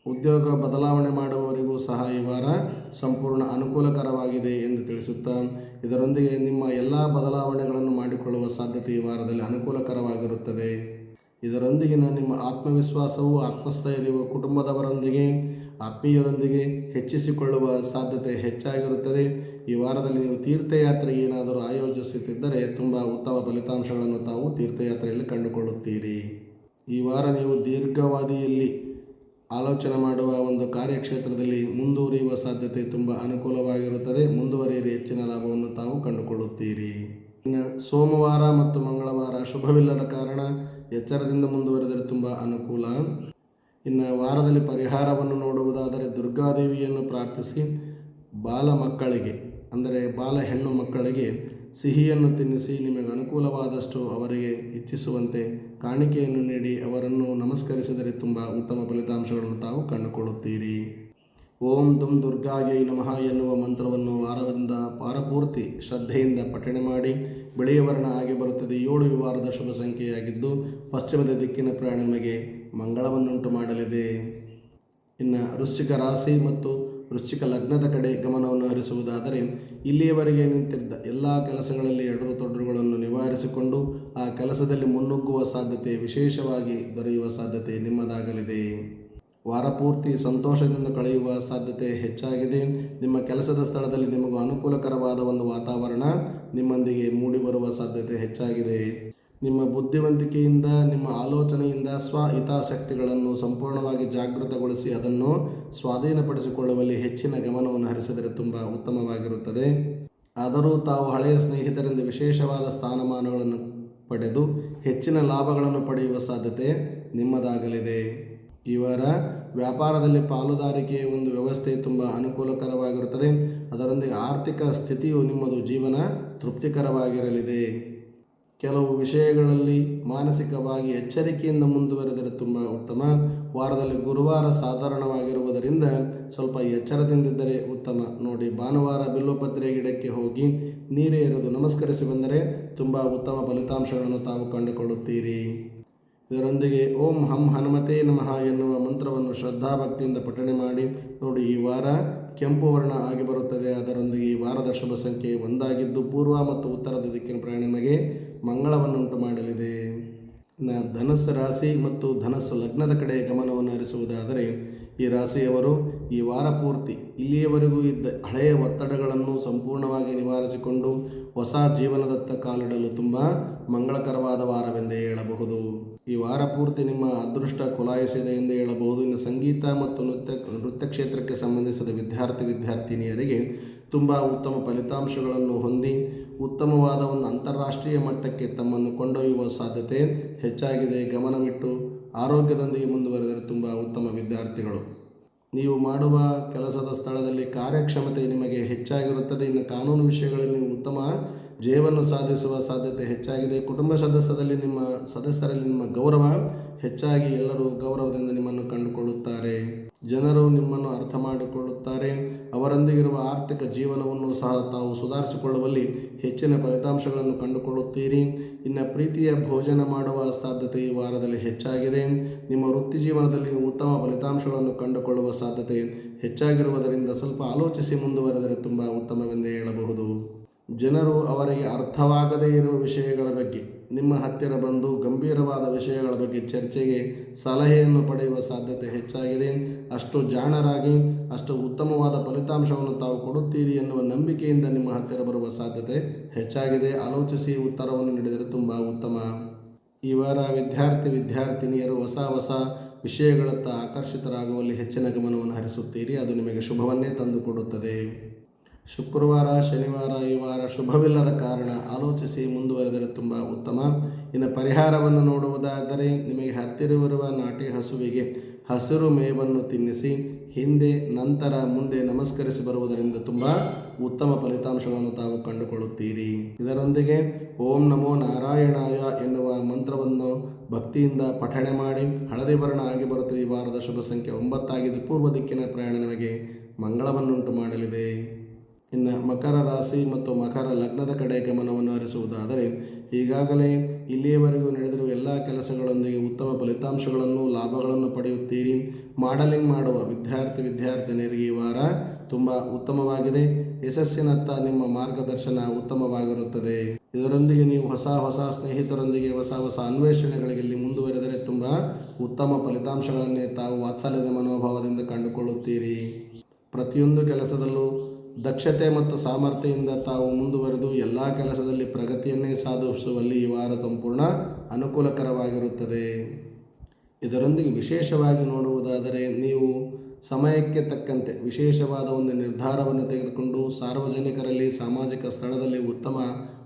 ಉದ್ಯೋಗ ಬದಲಾವಣೆ ಮಾಡುವವರಿಗೂ ಸಹ ಈ ವಾರ ಸಂಪೂರ್ಣ ಅನುಕೂಲಕರವಾಗಿದೆ ಎಂದು ತಿಳಿಸುತ್ತಾ ಇದರೊಂದಿಗೆ ನಿಮ್ಮ ಎಲ್ಲ ಬದಲಾವಣೆಗಳನ್ನು ಮಾಡಿಕೊಳ್ಳುವ ಸಾಧ್ಯತೆ ಈ ವಾರದಲ್ಲಿ ಅನುಕೂಲಕರವಾಗಿರುತ್ತದೆ. ಇದರೊಂದಿಗಿನ ನಿಮ್ಮ ಆತ್ಮವಿಶ್ವಾಸವು, ಆತ್ಮಸ್ಥೈರ್ಯವು ಕುಟುಂಬದವರೊಂದಿಗೆ, ಆತ್ಮೀಯರೊಂದಿಗೆ ಹೆಚ್ಚಿಸಿಕೊಳ್ಳುವ ಸಾಧ್ಯತೆ ಹೆಚ್ಚಾಗಿರುತ್ತದೆ. ಈ ವಾರದಲ್ಲಿ ನೀವು ತೀರ್ಥಯಾತ್ರೆ ಏನಾದರೂ ಆಯೋಜಿಸುತ್ತಿದ್ದರೆ ತುಂಬ ಉತ್ತಮ ಫಲಿತಾಂಶಗಳನ್ನು ತಾವು ತೀರ್ಥಯಾತ್ರೆಯಲ್ಲಿ ಕಂಡುಕೊಳ್ಳುತ್ತೀರಿ. ಈ ವಾರ ನೀವು ದೀರ್ಘಾವಧಿಯಲ್ಲಿ ಆಲೋಚನೆ ಮಾಡುವ ಒಂದು ಕಾರ್ಯಕ್ಷೇತ್ರದಲ್ಲಿ ಮುಂದುವರಿಯುವ ಸಾಧ್ಯತೆ ತುಂಬ ಅನುಕೂಲವಾಗಿರುತ್ತದೆ. ಮುಂದುವರಿಯಲು ಹೆಚ್ಚಿನ ಲಾಭವನ್ನು ತಾವು ಕಂಡುಕೊಳ್ಳುತ್ತೀರಿ. ಇನ್ನು ಸೋಮವಾರ ಮತ್ತು ಮಂಗಳವಾರ ಶುಭವಿಲ್ಲದ ಕಾರಣ ಎಚ್ಚರದಿಂದ ಮುಂದುವರೆದರೆ ತುಂಬ ಅನುಕೂಲ. ಇನ್ನು ವಾರದಲ್ಲಿ ಪರಿಹಾರವನ್ನು ನೋಡುವುದಾದರೆ ದುರ್ಗಾದೇವಿಯನ್ನು ಪ್ರಾರ್ಥಿಸಿ, ಬಾಲ ಮಕ್ಕಳಿಗೆ, ಅಂದರೆ ಬಾಲ ಹೆಣ್ಣು ಮಕ್ಕಳಿಗೆ ಸಿಹಿಯನ್ನು ತಿನ್ನಿಸಿ ನಿಮಗೆ ಅನುಕೂಲವಾದಷ್ಟು ಅವರಿಗೆ ಇಚ್ಛಿಸುವಂತೆ ಕಾಣಿಕೆಯನ್ನು ನೀಡಿ ಅವರನ್ನು ನಮಸ್ಕರಿಸಿದರೆ ತುಂಬ ಉತ್ತಮ ಫಲಿತಾಂಶಗಳನ್ನು ತಾವು ಕಂಡುಕೊಳ್ಳುತ್ತೀರಿ. ಓಂ ದುಂ ದುರ್ಗಾಯೈ ನಮಃ ಎನ್ನುವ ಮಂತ್ರವನ್ನು ವಾರದಿಂದ ವಾರಪೂರ್ತಿ ಶ್ರದ್ಧೆಯಿಂದ ಪಠಣೆ ಮಾಡಿ, ಬಿಳಿಯ ವರ್ಣ ಆಗಿ ಬರುತ್ತದೆ. ಏಳು ವಿವಾರದ ವಾರದ ಶುಭ ಸಂಖ್ಯೆಯಾಗಿದ್ದು, ಪಶ್ಚಿಮದ ದಿಕ್ಕಿನ ಪ್ರಯಾಣ ನಿಮಗೆ ಮಂಗಳವನ್ನುಂಟು ಮಾಡಲಿದೆ. ಇನ್ನು ವೃಶ್ಚಿಕ ರಾಶಿ ಮತ್ತು ವೃಶ್ಚಿಕ ಲಗ್ನದ ಕಡೆ ಗಮನವನ್ನು ಹರಿಸುವುದಾದರೆ, ಇಲ್ಲಿಯವರೆಗೆ ನಿಂತಿದ್ದ ಎಲ್ಲ ಕೆಲಸಗಳಲ್ಲಿ ಎಡರು ತೊಡರುಗಳನ್ನು ನಿವಾರಿಸಿಕೊಂಡು ಆ ಕೆಲಸದಲ್ಲಿ ಮುನ್ನುಗ್ಗುವ ಸಾಧ್ಯತೆ ವಿಶೇಷವಾಗಿ ದೊರೆಯುವ ಸಾಧ್ಯತೆ ನಿಮ್ಮದಾಗಲಿದೆ. ವಾರಪೂರ್ತಿ ಸಂತೋಷದಿಂದ ಕಳೆಯುವ ಸಾಧ್ಯತೆ ಹೆಚ್ಚಾಗಿದೆ. ನಿಮ್ಮ ಕೆಲಸದ ಸ್ಥಳದಲ್ಲಿ ನಿಮಗೂ ಅನುಕೂಲಕರವಾದ ಒಂದು ವಾತಾವರಣ ನಿಮ್ಮೊಂದಿಗೆ ಮೂಡಿಬರುವ ಸಾಧ್ಯತೆ ಹೆಚ್ಚಾಗಿದೆ. ನಿಮ್ಮ ಬುದ್ಧಿವಂತಿಕೆಯಿಂದ, ನಿಮ್ಮ ಆಲೋಚನೆಯಿಂದ ಸ್ವ ಹಿತಾಸಕ್ತಿಗಳನ್ನು ಸಂಪೂರ್ಣವಾಗಿ ಜಾಗೃತಗೊಳಿಸಿ ಅದನ್ನು ಸ್ವಾಧೀನಪಡಿಸಿಕೊಳ್ಳುವಲ್ಲಿ ಹೆಚ್ಚಿನ ಗಮನವನ್ನು ಹರಿಸಿದರೆ ತುಂಬ ಉತ್ತಮವಾಗಿರುತ್ತದೆ. ಆದರೂ ತಾವು ಹಳೆಯ ಸ್ನೇಹಿತರಿಂದ ವಿಶೇಷವಾದ ಸ್ಥಾನಮಾನಗಳನ್ನು ಪಡೆದು ಹೆಚ್ಚಿನ ಲಾಭಗಳನ್ನು ಪಡೆಯುವ ಸಾಧ್ಯತೆ ನಿಮ್ಮದಾಗಲಿದೆ. ಇವರ ವ್ಯಾಪಾರದಲ್ಲಿ ಪಾಲುದಾರಿಕೆಯ ಒಂದು ವ್ಯವಸ್ಥೆ ತುಂಬ ಅನುಕೂಲಕರವಾಗಿರುತ್ತದೆ. ಅದರೊಂದಿಗೆ ಆರ್ಥಿಕ ಸ್ಥಿತಿಯು ನಿಮ್ಮದು ಜೀವನ ತೃಪ್ತಿಕರವಾಗಿರಲಿದೆ. ಕೆಲವು ವಿಷಯಗಳಲ್ಲಿ ಮಾನಸಿಕವಾಗಿ ಎಚ್ಚರಿಕೆಯಿಂದ ಮುಂದುವರೆದರೆ ತುಂಬ ಉತ್ತಮ. ವಾರದಲ್ಲಿ ಗುರುವಾರ ಸಾಧಾರಣವಾಗಿರುವುದರಿಂದ ಸ್ವಲ್ಪ ಎಚ್ಚರದಿಂದಿದ್ದರೆ ಉತ್ತಮ. ನೋಡಿ, ಭಾನುವಾರ ಬಿಲ್ಲುಪತ್ರೆ ಗಿಡಕ್ಕೆ ಹೋಗಿ ನೀರೇ ಎರೆದು ನಮಸ್ಕರಿಸಿ ಬಂದರೆ ತುಂಬ ಉತ್ತಮ ಫಲಿತಾಂಶಗಳನ್ನು ತಾವು ಕಂಡುಕೊಳ್ಳುತ್ತೀರಿ. ಇದರೊಂದಿಗೆ ಓಂ ಹಂ ಹನುಮತೇ ನಮಃ ಎನ್ನುವ ಮಂತ್ರವನ್ನು ಶ್ರದ್ಧಾಭಕ್ತಿಯಿಂದ ಪಠಣೆ ಮಾಡಿ, ನೋಡಿ, ಈ ವಾರ ಕೆಂಪು ವರ್ಣ ಆಗಿ ಬರುತ್ತದೆ. ಅದರೊಂದಿಗೆ ಈ ವಾರದ ಶುಭ ಸಂಖ್ಯೆ ಒಂದಾಗಿದ್ದು, ಪೂರ್ವ ಮತ್ತು ಉತ್ತರದ ದಿಕ್ಕಿನ ಪ್ರಯಾಣ ನಿಮಗೆ ಮಂಗಳವನ್ನುಂಟು ಮಾಡಲಿದೆ. ಧನುಸ್ಸು ರಾಶಿ ಮತ್ತು ಧನಸ್ಸು ಲಗ್ನದ ಕಡೆ ಗಮನವನ್ನು ಹರಿಸುವುದಾದರೆ, ಈ ರಾಶಿಯವರು ಈ ವಾರ ಪೂರ್ತಿ ಇಲ್ಲಿಯವರೆಗೂ ಇದ್ದ ಹಳೆಯ ಒತ್ತಡಗಳನ್ನು ಸಂಪೂರ್ಣವಾಗಿ ನಿವಾರಿಸಿಕೊಂಡು ಹೊಸ ಜೀವನದತ್ತ ಕಾಲಿಡಲು ತುಂಬ ಮಂಗಳಕರವಾದ ವಾರವೆಂದೇ ಹೇಳಬಹುದು. ಈ ವಾರ ಪೂರ್ತಿ ನಿಮ್ಮ ಅದೃಷ್ಟ ಕುಲಾಯಿಸಿದೆ ಎಂದು ಹೇಳಬಹುದು. ಇನ್ನು ಸಂಗೀತ ಮತ್ತು ನೃತ್ಯ ನೃತ್ಯ ಕ್ಷೇತ್ರಕ್ಕೆ ಸಂಬಂಧಿಸಿದ ವಿದ್ಯಾರ್ಥಿ, ವಿದ್ಯಾರ್ಥಿನಿಯರಿಗೆ ತುಂಬ ಉತ್ತಮ ಫಲಿತಾಂಶಗಳನ್ನು ಹೊಂದಿ ಉತ್ತಮವಾದ ಒಂದು ಅಂತಾರಾಷ್ಟ್ರೀಯ ಮಟ್ಟಕ್ಕೆ ತಮ್ಮನ್ನು ಕೊಂಡೊಯ್ಯುವ ಸಾಧ್ಯತೆ ಹೆಚ್ಚಾಗಿದೆ. ಗಮನವಿಟ್ಟು ಆರೋಗ್ಯದೊಂದಿಗೆ ಮುಂದುವರೆದರೆ ತುಂಬ ಉತ್ತಮ ವಿದ್ಯಾರ್ಥಿಗಳು. ನೀವು ಮಾಡುವ ಕೆಲಸದ ಸ್ಥಳದಲ್ಲಿ ಕಾರ್ಯಕ್ಷಮತೆ ನಿಮಗೆ ಹೆಚ್ಚಾಗಿರುತ್ತದೆ. ಇನ್ನು ಕಾನೂನು ವಿಷಯಗಳಲ್ಲಿ ನೀವು ಉತ್ತಮ ಜಯವನ್ನು ಸಾಧಿಸುವ ಸಾಧ್ಯತೆ ಹೆಚ್ಚಾಗಿದೆ. ಕುಟುಂಬ ಸದಸ್ಯದಲ್ಲಿ ನಿಮ್ಮ ಸದಸ್ಯರಲ್ಲಿ ನಿಮ್ಮ ಗೌರವ ಹೆಚ್ಚಾಗಿ ಎಲ್ಲರೂ ಗೌರವದಿಂದ ನಿಮ್ಮನ್ನು ಕಂಡುಕೊಳ್ಳುತ್ತಾರೆ. ಜನರು ನಿಮ್ಮನ್ನು ಅರ್ಥ ಮಾಡಿಕೊಳ್ಳುತ್ತಾರೆ. ಅವರೊಂದಿಗಿರುವ ಆರ್ಥಿಕ ಜೀವನವನ್ನು ಸಹ ತಾವು ಸುಧಾರಿಸಿಕೊಳ್ಳುವಲ್ಲಿ ಹೆಚ್ಚಿನ ಫಲಿತಾಂಶಗಳನ್ನು ಕಂಡುಕೊಳ್ಳುತ್ತೀರಿ. ಇನ್ನು ಪ್ರೀತಿಯ ಭೋಜನ ಮಾಡುವ ಸಾಧ್ಯತೆ ಈ ವಾರದಲ್ಲಿ ಹೆಚ್ಚಾಗಿದೆ. ನಿಮ್ಮ ವೃತ್ತಿ ಜೀವನದಲ್ಲಿ ಉತ್ತಮ ಫಲಿತಾಂಶಗಳನ್ನು ಕಂಡುಕೊಳ್ಳುವ ಸಾಧ್ಯತೆ ಹೆಚ್ಚಾಗಿರುವುದರಿಂದ ಸ್ವಲ್ಪ ಆಲೋಚಿಸಿ ಮುಂದುವರೆದರೆ ತುಂಬ ಉತ್ತಮವೆಂದೇ ಹೇಳಬಹುದು. ಜನರು ಅವರಿಗೆ ಅರ್ಥವಾಗದೇ ಇರುವ ವಿಷಯಗಳ ಬಗ್ಗೆ, ನಿಮ್ಮ ಹತ್ತಿರ ಬಂದು ಗಂಭೀರವಾದ ವಿಷಯಗಳ ಬಗ್ಗೆ ಚರ್ಚೆಗೆ ಸಲಹೆಯನ್ನು ಪಡೆಯುವ ಸಾಧ್ಯತೆ ಹೆಚ್ಚಾಗಿದೆ. ಅಷ್ಟು ಜಾಣರಾಗಿ, ಅಷ್ಟು ಉತ್ತಮವಾದ ಫಲಿತಾಂಶವನ್ನು ತಾವು ಕೊಡುತ್ತೀರಿ ಎನ್ನುವ ನಂಬಿಕೆಯಿಂದ ನಿಮ್ಮ ಹತ್ತಿರ ಬರುವ ಸಾಧ್ಯತೆ ಹೆಚ್ಚಾಗಿದೆ. ಆಲೋಚಿಸಿ ಉತ್ತರವನ್ನು ನೀಡಿದರೆ ತುಂಬ ಉತ್ತಮ. ಇವರ ವಾರ ವಿದ್ಯಾರ್ಥಿ ವಿದ್ಯಾರ್ಥಿನಿಯರು ಹೊಸ ಹೊಸ ವಿಷಯಗಳತ್ತ ಆಕರ್ಷಿತರಾಗುವಲ್ಲಿ ಹೆಚ್ಚಿನ ಗಮನವನ್ನು ಹರಿಸುತ್ತೀರಿ. ಅದು ನಿಮಗೆ ಶುಭವನ್ನೇ ತಂದುಕೊಡುತ್ತದೆ. ಶುಕ್ರವಾರ, ಶನಿವಾರ, ಈ ವಾರ ಶುಭವಿಲ್ಲದ ಕಾರಣ ಆಲೋಚಿಸಿ ಮುಂದುವರೆದರೆ ತುಂಬ ಉತ್ತಮ. ಇನ್ನು ಪರಿಹಾರವನ್ನು ನೋಡುವುದಾದರೆ ನಿಮಗೆ ಹತ್ತಿರವಿರುವ ನಾಟಿ ಹಸುವಿಗೆ ಹಸಿರು ಮೇವನ್ನು ತಿನ್ನಿಸಿ, ಹಿಂದೆ, ನಂತರ, ಮುಂದೆ ನಮಸ್ಕರಿಸಿ ಬರುವುದರಿಂದ ತುಂಬ ಉತ್ತಮ ಫಲಿತಾಂಶಗಳನ್ನು ತಾವು ಕಂಡುಕೊಳ್ಳುತ್ತೀರಿ. ಇದರೊಂದಿಗೆ ಓಂ ನಮೋ ನಾರಾಯಣಾಯ ಎನ್ನುವ ಮಂತ್ರವನ್ನು ಭಕ್ತಿಯಿಂದ ಪಠಣೆ ಮಾಡಿ, ಹಳದಿ ವರ್ಣ ಆಗಿ ಬರುತ್ತದೆ ಈ ವಾರದ ಶುಭ ಸಂಖ್ಯೆ ಒಂಬತ್ತಾಗಿದ್ದು ಪೂರ್ವ ದಿಕ್ಕಿನ ಪ್ರಯಾಣ ನಿಮಗೆ ಮಂಗಳವನ್ನುಂಟು ಮಾಡಲಿದೆ. ಇನ್ನು ಮಕರ ರಾಶಿ ಮತ್ತು ಮಕರ ಲಗ್ನದ ಕಡೆ ಗಮನವನ್ನು ಹರಿಸುವುದಾದರೆ, ಈಗಾಗಲೇ ಇಲ್ಲಿಯವರೆಗೂ ನಡೆದಿರುವ ಎಲ್ಲ ಕೆಲಸಗಳೊಂದಿಗೆ ಉತ್ತಮ ಫಲಿತಾಂಶಗಳನ್ನು, ಲಾಭಗಳನ್ನು ಪಡೆಯುತ್ತೀರಿ. ಮಾಡಲಿಂಗ್ ಮಾಡುವ ವಿದ್ಯಾರ್ಥಿ ವಿದ್ಯಾರ್ಥಿನಿಯರಿಗೆ ಈ ವಾರ ತುಂಬ ಉತ್ತಮವಾಗಿದೆ. ಯಶಸ್ಸಿನತ್ತ ನಿಮ್ಮ ಮಾರ್ಗದರ್ಶನ ಉತ್ತಮವಾಗಿರುತ್ತದೆ. ಇದರೊಂದಿಗೆ ನೀವು ಹೊಸ ಹೊಸ ಸ್ನೇಹಿತರೊಂದಿಗೆ ಹೊಸ ಹೊಸ ಅನ್ವೇಷಣೆಗಳಿಗೆ ಇಲ್ಲಿ ಮುಂದುವರೆದರೆ ತುಂಬ ಉತ್ತಮ ಫಲಿತಾಂಶಗಳನ್ನೇ ತಾವು ವಾತ್ಸಲ್ಯದ ಮನೋಭಾವದಿಂದ ಕಂಡುಕೊಳ್ಳುತ್ತೀರಿ. ಪ್ರತಿಯೊಂದು ಕೆಲಸದಲ್ಲೂ ದಕ್ಷತೆ ಮತ್ತು ಸಾಮರ್ಥ್ಯದಿಂದ ತಾವು ಮುಂದುವರೆದು ಎಲ್ಲ ಕೆಲಸದಲ್ಲಿ ಪ್ರಗತಿಯನ್ನೇ ಸಾಧಿಸುವಲ್ಲಿ ಈ ವಾರ ಸಂಪೂರ್ಣ ಅನುಕೂಲಕರವಾಗಿರುತ್ತದೆ. ಇದರೊಂದಿಗೆ ವಿಶೇಷವಾಗಿ ನೋಡುವುದಾದರೆ ನೀವು ಸಮಯಕ್ಕೆ ತಕ್ಕಂತೆ ವಿಶೇಷವಾದ ಒಂದು ನಿರ್ಧಾರವನ್ನು ತೆಗೆದುಕೊಂಡು ಸಾರ್ವಜನಿಕರಲ್ಲಿ ಸಾಮಾಜಿಕ ಸ್ಥಳದಲ್ಲಿ ಉತ್ತಮ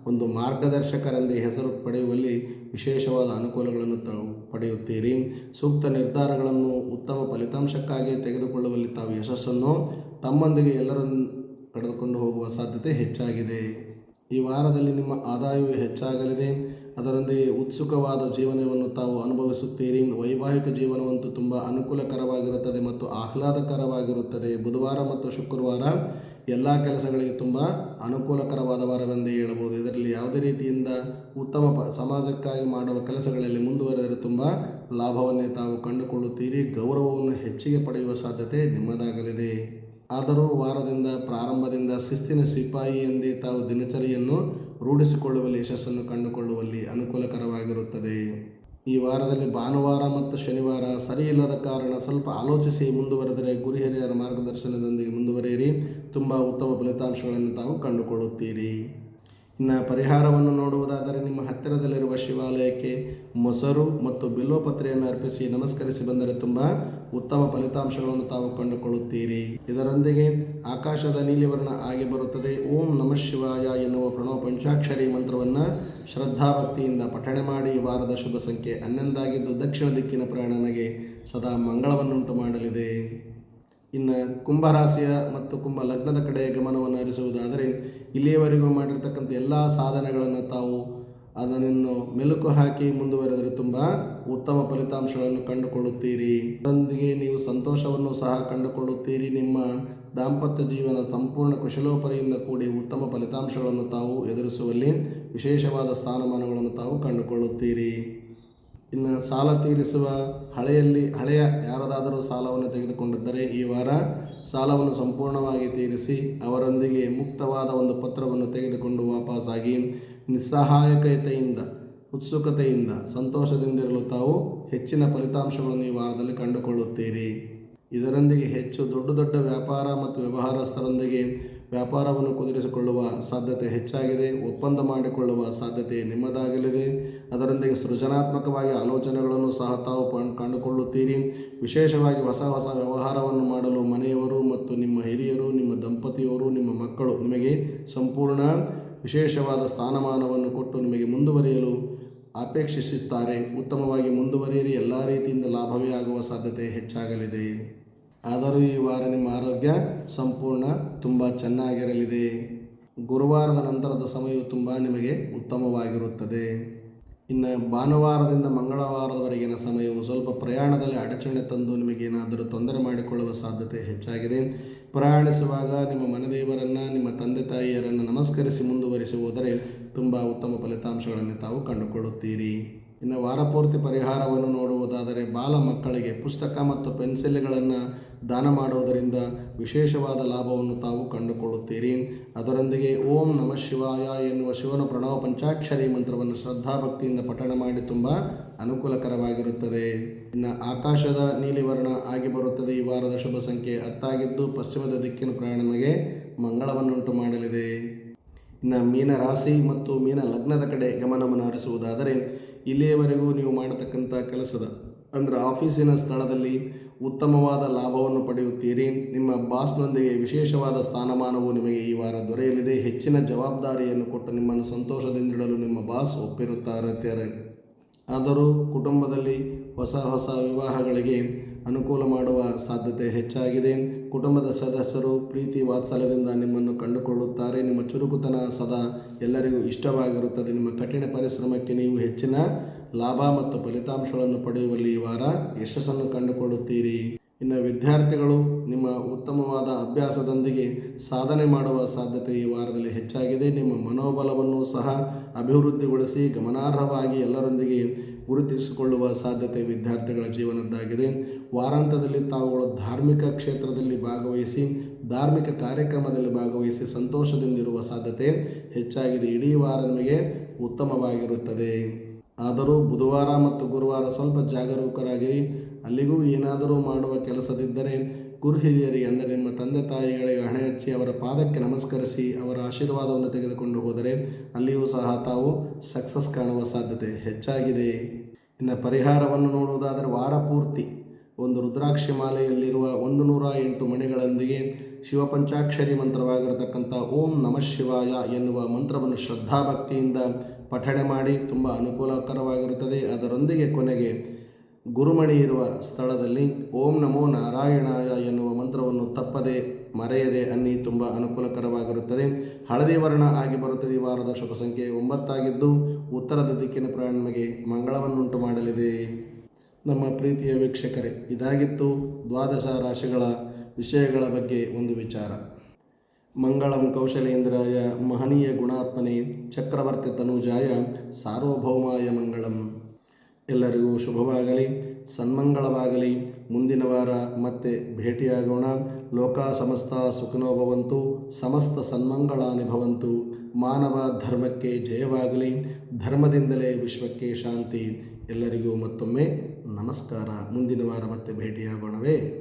ಒಂದು ಮಾರ್ಗದರ್ಶಕರೆಂದೇ ಹೆಸರು ಪಡೆಯುವಲ್ಲಿ ವಿಶೇಷವಾದ ಅನುಕೂಲಗಳನ್ನು ತ ಪಡೆಯುತ್ತೀರಿ. ಸೂಕ್ತ ನಿರ್ಧಾರಗಳನ್ನು ಉತ್ತಮ ಫಲಿತಾಂಶಕ್ಕಾಗಿ ತೆಗೆದುಕೊಳ್ಳುವಲ್ಲಿ ತಾವು ಯಶಸ್ಸನ್ನು, ತಮ್ಮೊಂದಿಗೆ ಎಲ್ಲರನ್ನು ಪಡೆದುಕೊಂಡು ಹೋಗುವ ಸಾಧ್ಯತೆ ಹೆಚ್ಚಾಗಿದೆ. ಈ ವಾರದಲ್ಲಿ ನಿಮ್ಮ ಆದಾಯವು ಹೆಚ್ಚಾಗಲಿದೆ. ಅದರೊಂದಿಗೆ ಉತ್ಸುಕವಾದ ಜೀವನವನ್ನು ತಾವು ಅನುಭವಿಸುತ್ತೀರಿ. ವೈವಾಹಿಕ ಜೀವನವಂತೂ ತುಂಬ ಅನುಕೂಲಕರವಾಗಿರುತ್ತದೆ ಮತ್ತು ಆಹ್ಲಾದಕರವಾಗಿರುತ್ತದೆ. ಬುಧವಾರ ಮತ್ತು ಶುಕ್ರವಾರ ಎಲ್ಲ ಕೆಲಸಗಳಿಗೆ ತುಂಬ ಅನುಕೂಲಕರವಾದ ವಾರವೆಂದೇ ಹೇಳಬಹುದು. ಇದರಲ್ಲಿ ಯಾವುದೇ ರೀತಿಯಿಂದ ಉತ್ತಮ ಪ, ಸಮಾಜಕ್ಕಾಗಿ ಮಾಡುವ ಕೆಲಸಗಳಲ್ಲಿ ಮುಂದುವರೆದರೆ ತುಂಬ ಲಾಭವನ್ನೇ ತಾವು ಕಂಡುಕೊಳ್ಳುತ್ತೀರಿ. ಗೌರವವನ್ನು ಹೆಚ್ಚಿಗೆ ಪಡೆಯುವ ಸಾಧ್ಯತೆ ನಿಮ್ಮದಾಗಲಿದೆ. ಆದರೂ ವಾರದಿಂದ ಪ್ರಾರಂಭದಿಂದ ಶಿಸ್ತಿನ ಸಿಪಾಯಿ ಎಂದೇ ತಾವು ದಿನಚರಿಯನ್ನು ರೂಢಿಸಿಕೊಳ್ಳುವಲ್ಲಿ ಯಶಸ್ಸನ್ನು ಕಂಡುಕೊಳ್ಳುವಲ್ಲಿ ಅನುಕೂಲಕರವಾಗಿರುತ್ತದೆ. ಈ ವಾರದಲ್ಲಿ ಭಾನುವಾರ ಮತ್ತು ಶನಿವಾರ ಸರಿಯಿಲ್ಲದ ಕಾರಣ ಸ್ವಲ್ಪ ಆಲೋಚಿಸಿ ಮುಂದುವರೆದರೆ ಗುರು ಹಿರಿಯರ ಮಾರ್ಗದರ್ಶನದೊಂದಿಗೆ ಮುಂದುವರಿಯಿರಿ. ತುಂಬ ಉತ್ತಮ ಫಲಿತಾಂಶಗಳನ್ನು ತಾವು ಕಂಡುಕೊಳ್ಳುತ್ತೀರಿ. ಇನ್ನು ಪರಿಹಾರವನ್ನು ನೋಡುವುದಾದರೆ ನಿಮ್ಮ ಹತ್ತಿರದಲ್ಲಿರುವ ಶಿವಾಲಯಕ್ಕೆ ಮೊಸರು ಮತ್ತು ಬಿಲ್ಲೋಪತ್ರೆಯನ್ನು ಅರ್ಪಿಸಿ ನಮಸ್ಕರಿಸಿ ಬಂದರೆ ತುಂಬ ಉತ್ತಮ ಫಲಿತಾಂಶಗಳನ್ನು ತಾವು ಕಂಡುಕೊಳ್ಳುತ್ತೀರಿ. ಇದರೊಂದಿಗೆ ಆಕಾಶದ ನೀಲಿವರ್ಣ ಆಗಿ ಬರುತ್ತದೆ. ಓಂ ನಮಃ ಶಿವಾಯ ಎನ್ನುವ ಪ್ರಣವ ಪಂಚಾಕ್ಷರಿ ಮಂತ್ರವನ್ನು ಶ್ರದ್ಧಾಭಕ್ತಿಯಿಂದ ಪಠಣೆ ಮಾಡಿ ವಾರದ ಶುಭ ಸಂಖ್ಯೆ ಹನ್ನೊಂದಾಗಿದ್ದು ದಕ್ಷಿಣ ದಿಕ್ಕಿನ ಪ್ರಯಾಣ ನನಗೆ ಸದಾ ಮಂಗಳವನ್ನುಂಟು ಮಾಡಲಿದೆ. ಇನ್ನು ಕುಂಭರಾಶಿಯ ಮತ್ತು ಕುಂಭ ಲಗ್ನದ ಕಡೆ ಗಮನವನ್ನು ಹರಿಸುವುದಾದರೆ, ಇಲ್ಲಿಯವರೆಗೂ ಮಾಡಿರ್ತಕ್ಕಂಥ ಎಲ್ಲ ಸಾಧನೆಗಳನ್ನು ತಾವು ಅದನ್ನು ಮೆಲುಕು ಹಾಕಿ ಮುಂದುವರೆದರೆ ತುಂಬ ಉತ್ತಮ ಫಲಿತಾಂಶಗಳನ್ನು ಕಂಡುಕೊಳ್ಳುತ್ತೀರಿ. ಅದರೊಂದಿಗೆ ನೀವು ಸಂತೋಷವನ್ನು ಸಹ ಕಂಡುಕೊಳ್ಳುತ್ತೀರಿ. ನಿಮ್ಮ ದಾಂಪತ್ಯ ಜೀವನ ಸಂಪೂರ್ಣ ಕುಶಲೋಪರಿಯಿಂದ ಕೂಡಿ ಉತ್ತಮ ಫಲಿತಾಂಶಗಳನ್ನು ತಾವು ಎದುರಿಸುವಲ್ಲಿ ವಿಶೇಷವಾದ ಸ್ಥಾನಮಾನಗಳನ್ನು ತಾವು ಕಂಡುಕೊಳ್ಳುತ್ತೀರಿ. ಇನ್ನು ಸಾಲ ತೀರಿಸುವ ಹಳೆಯಲ್ಲಿ, ಹಳೆಯ ಯಾರದಾದರೂ ಸಾಲವನ್ನು ತೆಗೆದುಕೊಂಡಿದ್ದರೆ ಈ ವಾರ ಸಾಲವನ್ನು ಸಂಪೂರ್ಣವಾಗಿ ತೀರಿಸಿ ಅವರೊಂದಿಗೆ ಮುಕ್ತವಾದ ಒಂದು ಪತ್ರವನ್ನು ತೆಗೆದುಕೊಂಡು ವಾಪಸ್ಸಾಗಿ ನಿಸ್ಸಹಾಯಕತೆಯಿಂದ, ಉತ್ಸುಕತೆಯಿಂದ, ಸಂತೋಷದಿಂದಿರಲು ತಾವು ಹೆಚ್ಚಿನ ಫಲಿತಾಂಶಗಳನ್ನು ಈ ವಾರದಲ್ಲಿ ಕಂಡುಕೊಳ್ಳುತ್ತೀರಿ. ಇದರೊಂದಿಗೆ ಹೆಚ್ಚು ದೊಡ್ಡ ದೊಡ್ಡ ವ್ಯಾಪಾರ ಮತ್ತು ವ್ಯವಹಾರಸ್ಥರೊಂದಿಗೆ ವ್ಯಾಪಾರವನ್ನು ಕುದುರಿಸಿಕೊಳ್ಳುವ ಸಾಧ್ಯತೆ ಹೆಚ್ಚಾಗಿದೆ, ಒಪ್ಪಂದ ಮಾಡಿಕೊಳ್ಳುವ ಸಾಧ್ಯತೆ ನಿಮ್ಮದಾಗಲಿದೆ. ಅದರೊಂದಿಗೆ ಸೃಜನಾತ್ಮಕವಾಗಿ ಆಲೋಚನೆಗಳನ್ನು ಸಹ ತಾವು ಕಂಡುಕೊಳ್ಳುತ್ತೀರಿ. ವಿಶೇಷವಾಗಿ ಹೊಸ ಹೊಸ ವ್ಯವಹಾರವನ್ನು ಮಾಡಲು ಮನೆಯವರು ಮತ್ತು ನಿಮ್ಮ ಹಿರಿಯರು, ನಿಮ್ಮ ದಂಪತಿಯವರು, ನಿಮ್ಮ ಮಕ್ಕಳು ನಿಮಗೆ ಸಂಪೂರ್ಣ ವಿಶೇಷವಾದ ಸ್ಥಾನಮಾನವನ್ನು ಕೊಟ್ಟು ನಿಮಗೆ ಮುಂದುವರಿಯಲು ಅಪೇಕ್ಷಿಸುತ್ತಾರೆ. ಉತ್ತಮವಾಗಿ ಮುಂದುವರಿಯಲಿ ಎಲ್ಲ ರೀತಿಯಿಂದ ಲಾಭವೇ ಆಗುವ ಸಾಧ್ಯತೆ ಹೆಚ್ಚಾಗಲಿದೆ. ಆದರೂ ಈ ವಾರ ನಿಮ್ಮ ಆರೋಗ್ಯ ಸಂಪೂರ್ಣ ತುಂಬ ಚೆನ್ನಾಗಿರಲಿದೆ. ಗುರುವಾರದ ನಂತರದ ಸಮಯವು ತುಂಬ ನಿಮಗೆ ಉತ್ತಮವಾಗಿರುತ್ತದೆ. ಇನ್ನು ಭಾನುವಾರದಿಂದ ಮಂಗಳವಾರದವರೆಗಿನ ಸಮಯವು ಸ್ವಲ್ಪ ಪ್ರಯಾಣದಲ್ಲಿ ಅಡಚಣೆ ತಂದು ನಿಮಗೇನಾದರೂ ತೊಂದರೆ ಮಾಡಿಕೊಳ್ಳುವ ಸಾಧ್ಯತೆ ಹೆಚ್ಚಾಗಿದೆ. ಪ್ರಯಾಣಿಸುವಾಗ ನಿಮ್ಮ ಮನದೇವರನ್ನು, ನಿಮ್ಮ ತಂದೆ ತಾಯಿಯರನ್ನು ನಮಸ್ಕರಿಸಿ ಮುಂದುವರಿಸುವುದರೆ ತುಂಬ ಉತ್ತಮ ಫಲಿತಾಂಶಗಳನ್ನು ತಾವು ಕಂಡುಕೊಳ್ಳುತ್ತೀರಿ. ಇನ್ನು ವಾರಪೂರ್ತಿ ಪರಿಹಾರವನ್ನು ನೋಡುವುದಾದರೆ ಬಾಲ ಮಕ್ಕಳಿಗೆ ಪುಸ್ತಕ ಮತ್ತು ಪೆನ್ಸಿಲ್ಗಳನ್ನು ದಾನ ಮಾಡುವುದರಿಂದ ವಿಶೇಷವಾದ ಲಾಭವನ್ನು ತಾವು ಕಂಡುಕೊಳ್ಳುತ್ತೀರಿ. ಅದರೊಂದಿಗೆ ಓಂ ನಮಃ ಶಿವಾಯ ಎನ್ನುವ ಶಿವನ ಪ್ರಣವ ಪಂಚಾಕ್ಷರಿ ಮಂತ್ರವನ್ನು ಶ್ರದ್ಧಾಭಕ್ತಿಯಿಂದ ಪಠಣ ಮಾಡಿ ತುಂಬ ಅನುಕೂಲಕರವಾಗಿರುತ್ತದೆ. ಇನ್ನು ಆಕಾಶದ ನೀಲಿವರ್ಣ ಆಗಿ ಬರುತ್ತದೆ. ಈ ವಾರದ ಶುಭ ಸಂಖ್ಯೆ ಹತ್ತಾಗಿದ್ದು ಪಶ್ಚಿಮದ ದಿಕ್ಕಿನ ಪ್ರಯಾಣ ಮಂಗಳವನ್ನುಂಟು ಮಾಡಲಿದೆ. ಇನ್ನು ಮೀನ ರಾಶಿ ಮತ್ತು ಮೀನ ಲಗ್ನದ ಕಡೆ ಗಮನವನ್ನು ಹರಿಸುವುದಾದರೆ, ಇಲ್ಲಿಯವರೆಗೂ ನೀವು ಮಾಡತಕ್ಕಂಥ ಕೆಲಸದ, ಅಂದರೆ ಆಫೀಸಿನ ಸ್ಥಳದಲ್ಲಿ ಉತ್ತಮವಾದ ಲಾಭವನ್ನು ಪಡೆಯುತ್ತೀರಿ. ನಿಮ್ಮ ಬಾಸ್ನೊಂದಿಗೆ ವಿಶೇಷವಾದ ಸ್ಥಾನಮಾನವು ನಿಮಗೆ ಈ ವಾರ ದೊರೆಯಲಿದೆ. ಹೆಚ್ಚಿನ ಜವಾಬ್ದಾರಿಯನ್ನು ಕೊಟ್ಟು ನಿಮ್ಮನ್ನು ಸಂತೋಷದಿಂದಿಡಲು ನಿಮ್ಮ ಬಾಸ್ ಒಪ್ಪಿರುತ್ತಾರೆ ಆದರೂ ಕುಟುಂಬದಲ್ಲಿ ಹೊಸ ಹೊಸ ವಿವಾಹಗಳಿಗೆ ಅನುಕೂಲ ಮಾಡುವ ಸಾಧ್ಯತೆ ಹೆಚ್ಚಾಗಿದೆ. ಕುಟುಂಬದ ಸದಸ್ಯರು ಪ್ರೀತಿ ವಾತ್ಸಲ್ಯದಿಂದ ನಿಮ್ಮನ್ನು ಕಂಡುಕೊಳ್ಳುತ್ತಾರೆ. ನಿಮ್ಮ ಚುರುಕುತನ ಸದಾ ಎಲ್ಲರಿಗೂ ಇಷ್ಟವಾಗಿರುತ್ತದೆ. ನಿಮ್ಮ ಕಠಿಣ ಪರಿಶ್ರಮಕ್ಕೆ ನೀವು ಹೆಚ್ಚಿನ ಲಾಭ ಮತ್ತು ಫಲಿತಾಂಶಗಳನ್ನು ಪಡೆಯುವಲ್ಲಿ ಈ ವಾರ ಯಶಸ್ಸನ್ನು ಕಂಡುಕೊಳ್ಳುತ್ತೀರಿ. ಇನ್ನು ವಿದ್ಯಾರ್ಥಿಗಳು ನಿಮ್ಮ ಉತ್ತಮವಾದ ಅಭ್ಯಾಸದೊಂದಿಗೆ ಸಾಧನೆ ಮಾಡುವ ಸಾಧ್ಯತೆ ಈ ವಾರದಲ್ಲಿ ಹೆಚ್ಚಾಗಿದೆ. ನಿಮ್ಮ ಮನೋಬಲವನ್ನು ಸಹ ಅಭಿವೃದ್ಧಿಗೊಳಿಸಿ ಗಮನಾರ್ಹವಾಗಿ ಎಲ್ಲರೊಂದಿಗೆ ಗುರುತಿಸಿಕೊಳ್ಳುವ ಸಾಧ್ಯತೆ ವಿದ್ಯಾರ್ಥಿಗಳ ಜೀವನದ್ದಾಗಿದೆ. ವಾರಾಂತ್ಯದಲ್ಲಿ ತಾವುಗಳು ಧಾರ್ಮಿಕ ಕ್ಷೇತ್ರದಲ್ಲಿ ಭಾಗವಹಿಸಿ, ಧಾರ್ಮಿಕ ಕಾರ್ಯಕ್ರಮದಲ್ಲಿ ಭಾಗವಹಿಸಿ ಸಂತೋಷದಿಂದಿರುವ ಸಾಧ್ಯತೆ ಹೆಚ್ಚಾಗಿದೆ. ಇಡೀ ವಾರ ನಿಮಗೆ ಉತ್ತಮವಾಗಿರುತ್ತದೆ. ಆದರೂ ಬುಧವಾರ ಮತ್ತು ಗುರುವಾರ ಸ್ವಲ್ಪ ಜಾಗರೂಕರಾಗಿರಿ. ಅಲ್ಲಿಗೂ ಏನಾದರೂ ಮಾಡುವ ಕೆಲಸದಿದ್ದರೆ ಗುರು ಹಿರಿಯರಿಗೆ ಅಂದರೆ ನಿಮ್ಮ ತಂದೆ ತಾಯಿಗಳಿಗೆ ಹಣೆ ಹಚ್ಚಿ ಅವರ ಪಾದಕ್ಕೆ ನಮಸ್ಕರಿಸಿ ಅವರ ಆಶೀರ್ವಾದವನ್ನು ತೆಗೆದುಕೊಂಡು ಹೋದರೆ ಅಲ್ಲಿಯೂ ಸಹ ತಾವು ಸಕ್ಸಸ್ ಕಾಣುವ ಸಾಧ್ಯತೆ ಹೆಚ್ಚಾಗಿದೆ. ಇನ್ನು ಪರಿಹಾರವನ್ನು ನೋಡುವುದಾದರೆ ವಾರ ಪೂರ್ತಿ ಒಂದು ರುದ್ರಾಕ್ಷಿ ಮಾಲೆಯಲ್ಲಿರುವ ಒಂದು ನೂರ ಎಂಟು ಮಣಿಗಳೊಂದಿಗೆ ಶಿವಪಂಚಾಕ್ಷರಿ ಮಂತ್ರವಾಗಿರತಕ್ಕಂಥ ಓಂ ನಮಃ ಶಿವಾಯ ಎನ್ನುವ ಮಂತ್ರವನ್ನು ಶ್ರದ್ಧಾಭಕ್ತಿಯಿಂದ ಪಠಣೆ ಮಾಡಿ ತುಂಬ ಅನುಕೂಲಕರವಾಗಿರುತ್ತದೆ. ಅದರೊಂದಿಗೆ ಕೊನೆಗೆ ಗುರುಮಣಿ ಇರುವ ಸ್ಥಳದಲ್ಲಿ ಓಂ ನಮೋ ನಾರಾಯಣಾಯ ಎನ್ನುವ ಮಂತ್ರವನ್ನು ತಪ್ಪದೆ ಮರೆಯದೆ ಅನ್ನಿ ತುಂಬ ಅನುಕೂಲಕರವಾಗಿರುತ್ತದೆ. ಹಳದಿ ವರ್ಣ ಆಗಿ ಬರುತ್ತದೆ. ಈ ವಾರದ ಶುಭ ಸಂಖ್ಯೆ ಒಂಬತ್ತಾಗಿದ್ದು ಉತ್ತರದ ದಿಕ್ಕಿನ ಪ್ರಯಾಣ ನಮಗೆ ಮಂಗಳವನ್ನುಂಟು ಮಾಡಲಿದೆ. ನಮ್ಮ ಪ್ರೀತಿಯ ವೀಕ್ಷಕರೇ, ಇದಾಗಿತ್ತು ದ್ವಾದಶ ರಾಶಿಗಳ ವಿಷಯಗಳ ಬಗ್ಗೆ ಒಂದು ವಿಚಾರ. ಮಂಗಳಂ ಕೌಶಲೇಂದ್ರಾಯ ಮಹನೀಯ ಗುಣಾತ್ಮನೇ ಚಕ್ರವರ್ತಿ ತನುಜಾಯ ಸಾರ್ವಭೌಮಾಯ ಮಂಗಳಂ. ಎಲ್ಲರಿಗೂ ಶುಭವಾಗಲಿ, ಸನ್ಮಂಗಳವಾಗಲಿ. ಮುಂದಿನ ವಾರ ಮತ್ತೆ ಭೇಟಿಯಾಗೋಣ. ಲೋಕ ಸಮಸ್ತ ಸುಖನೋ ಭವಂತು ಸಮಸ್ತ ಸನ್ಮಂಗಳಾನಿ ಭವಂತು. ಮಾನವ ಧರ್ಮಕ್ಕೆ ಜಯವಾಗಲಿ, ಧರ್ಮದಿಂದಲೇ ವಿಶ್ವಕ್ಕೆ ಶಾಂತಿ. ಎಲ್ಲರಿಗೂ ಮತ್ತೊಮ್ಮೆ ನಮಸ್ಕಾರ. ಮುಂದಿನ ವಾರ ಮತ್ತೆ ಭೇಟಿಯಾಗೋಣವೇ.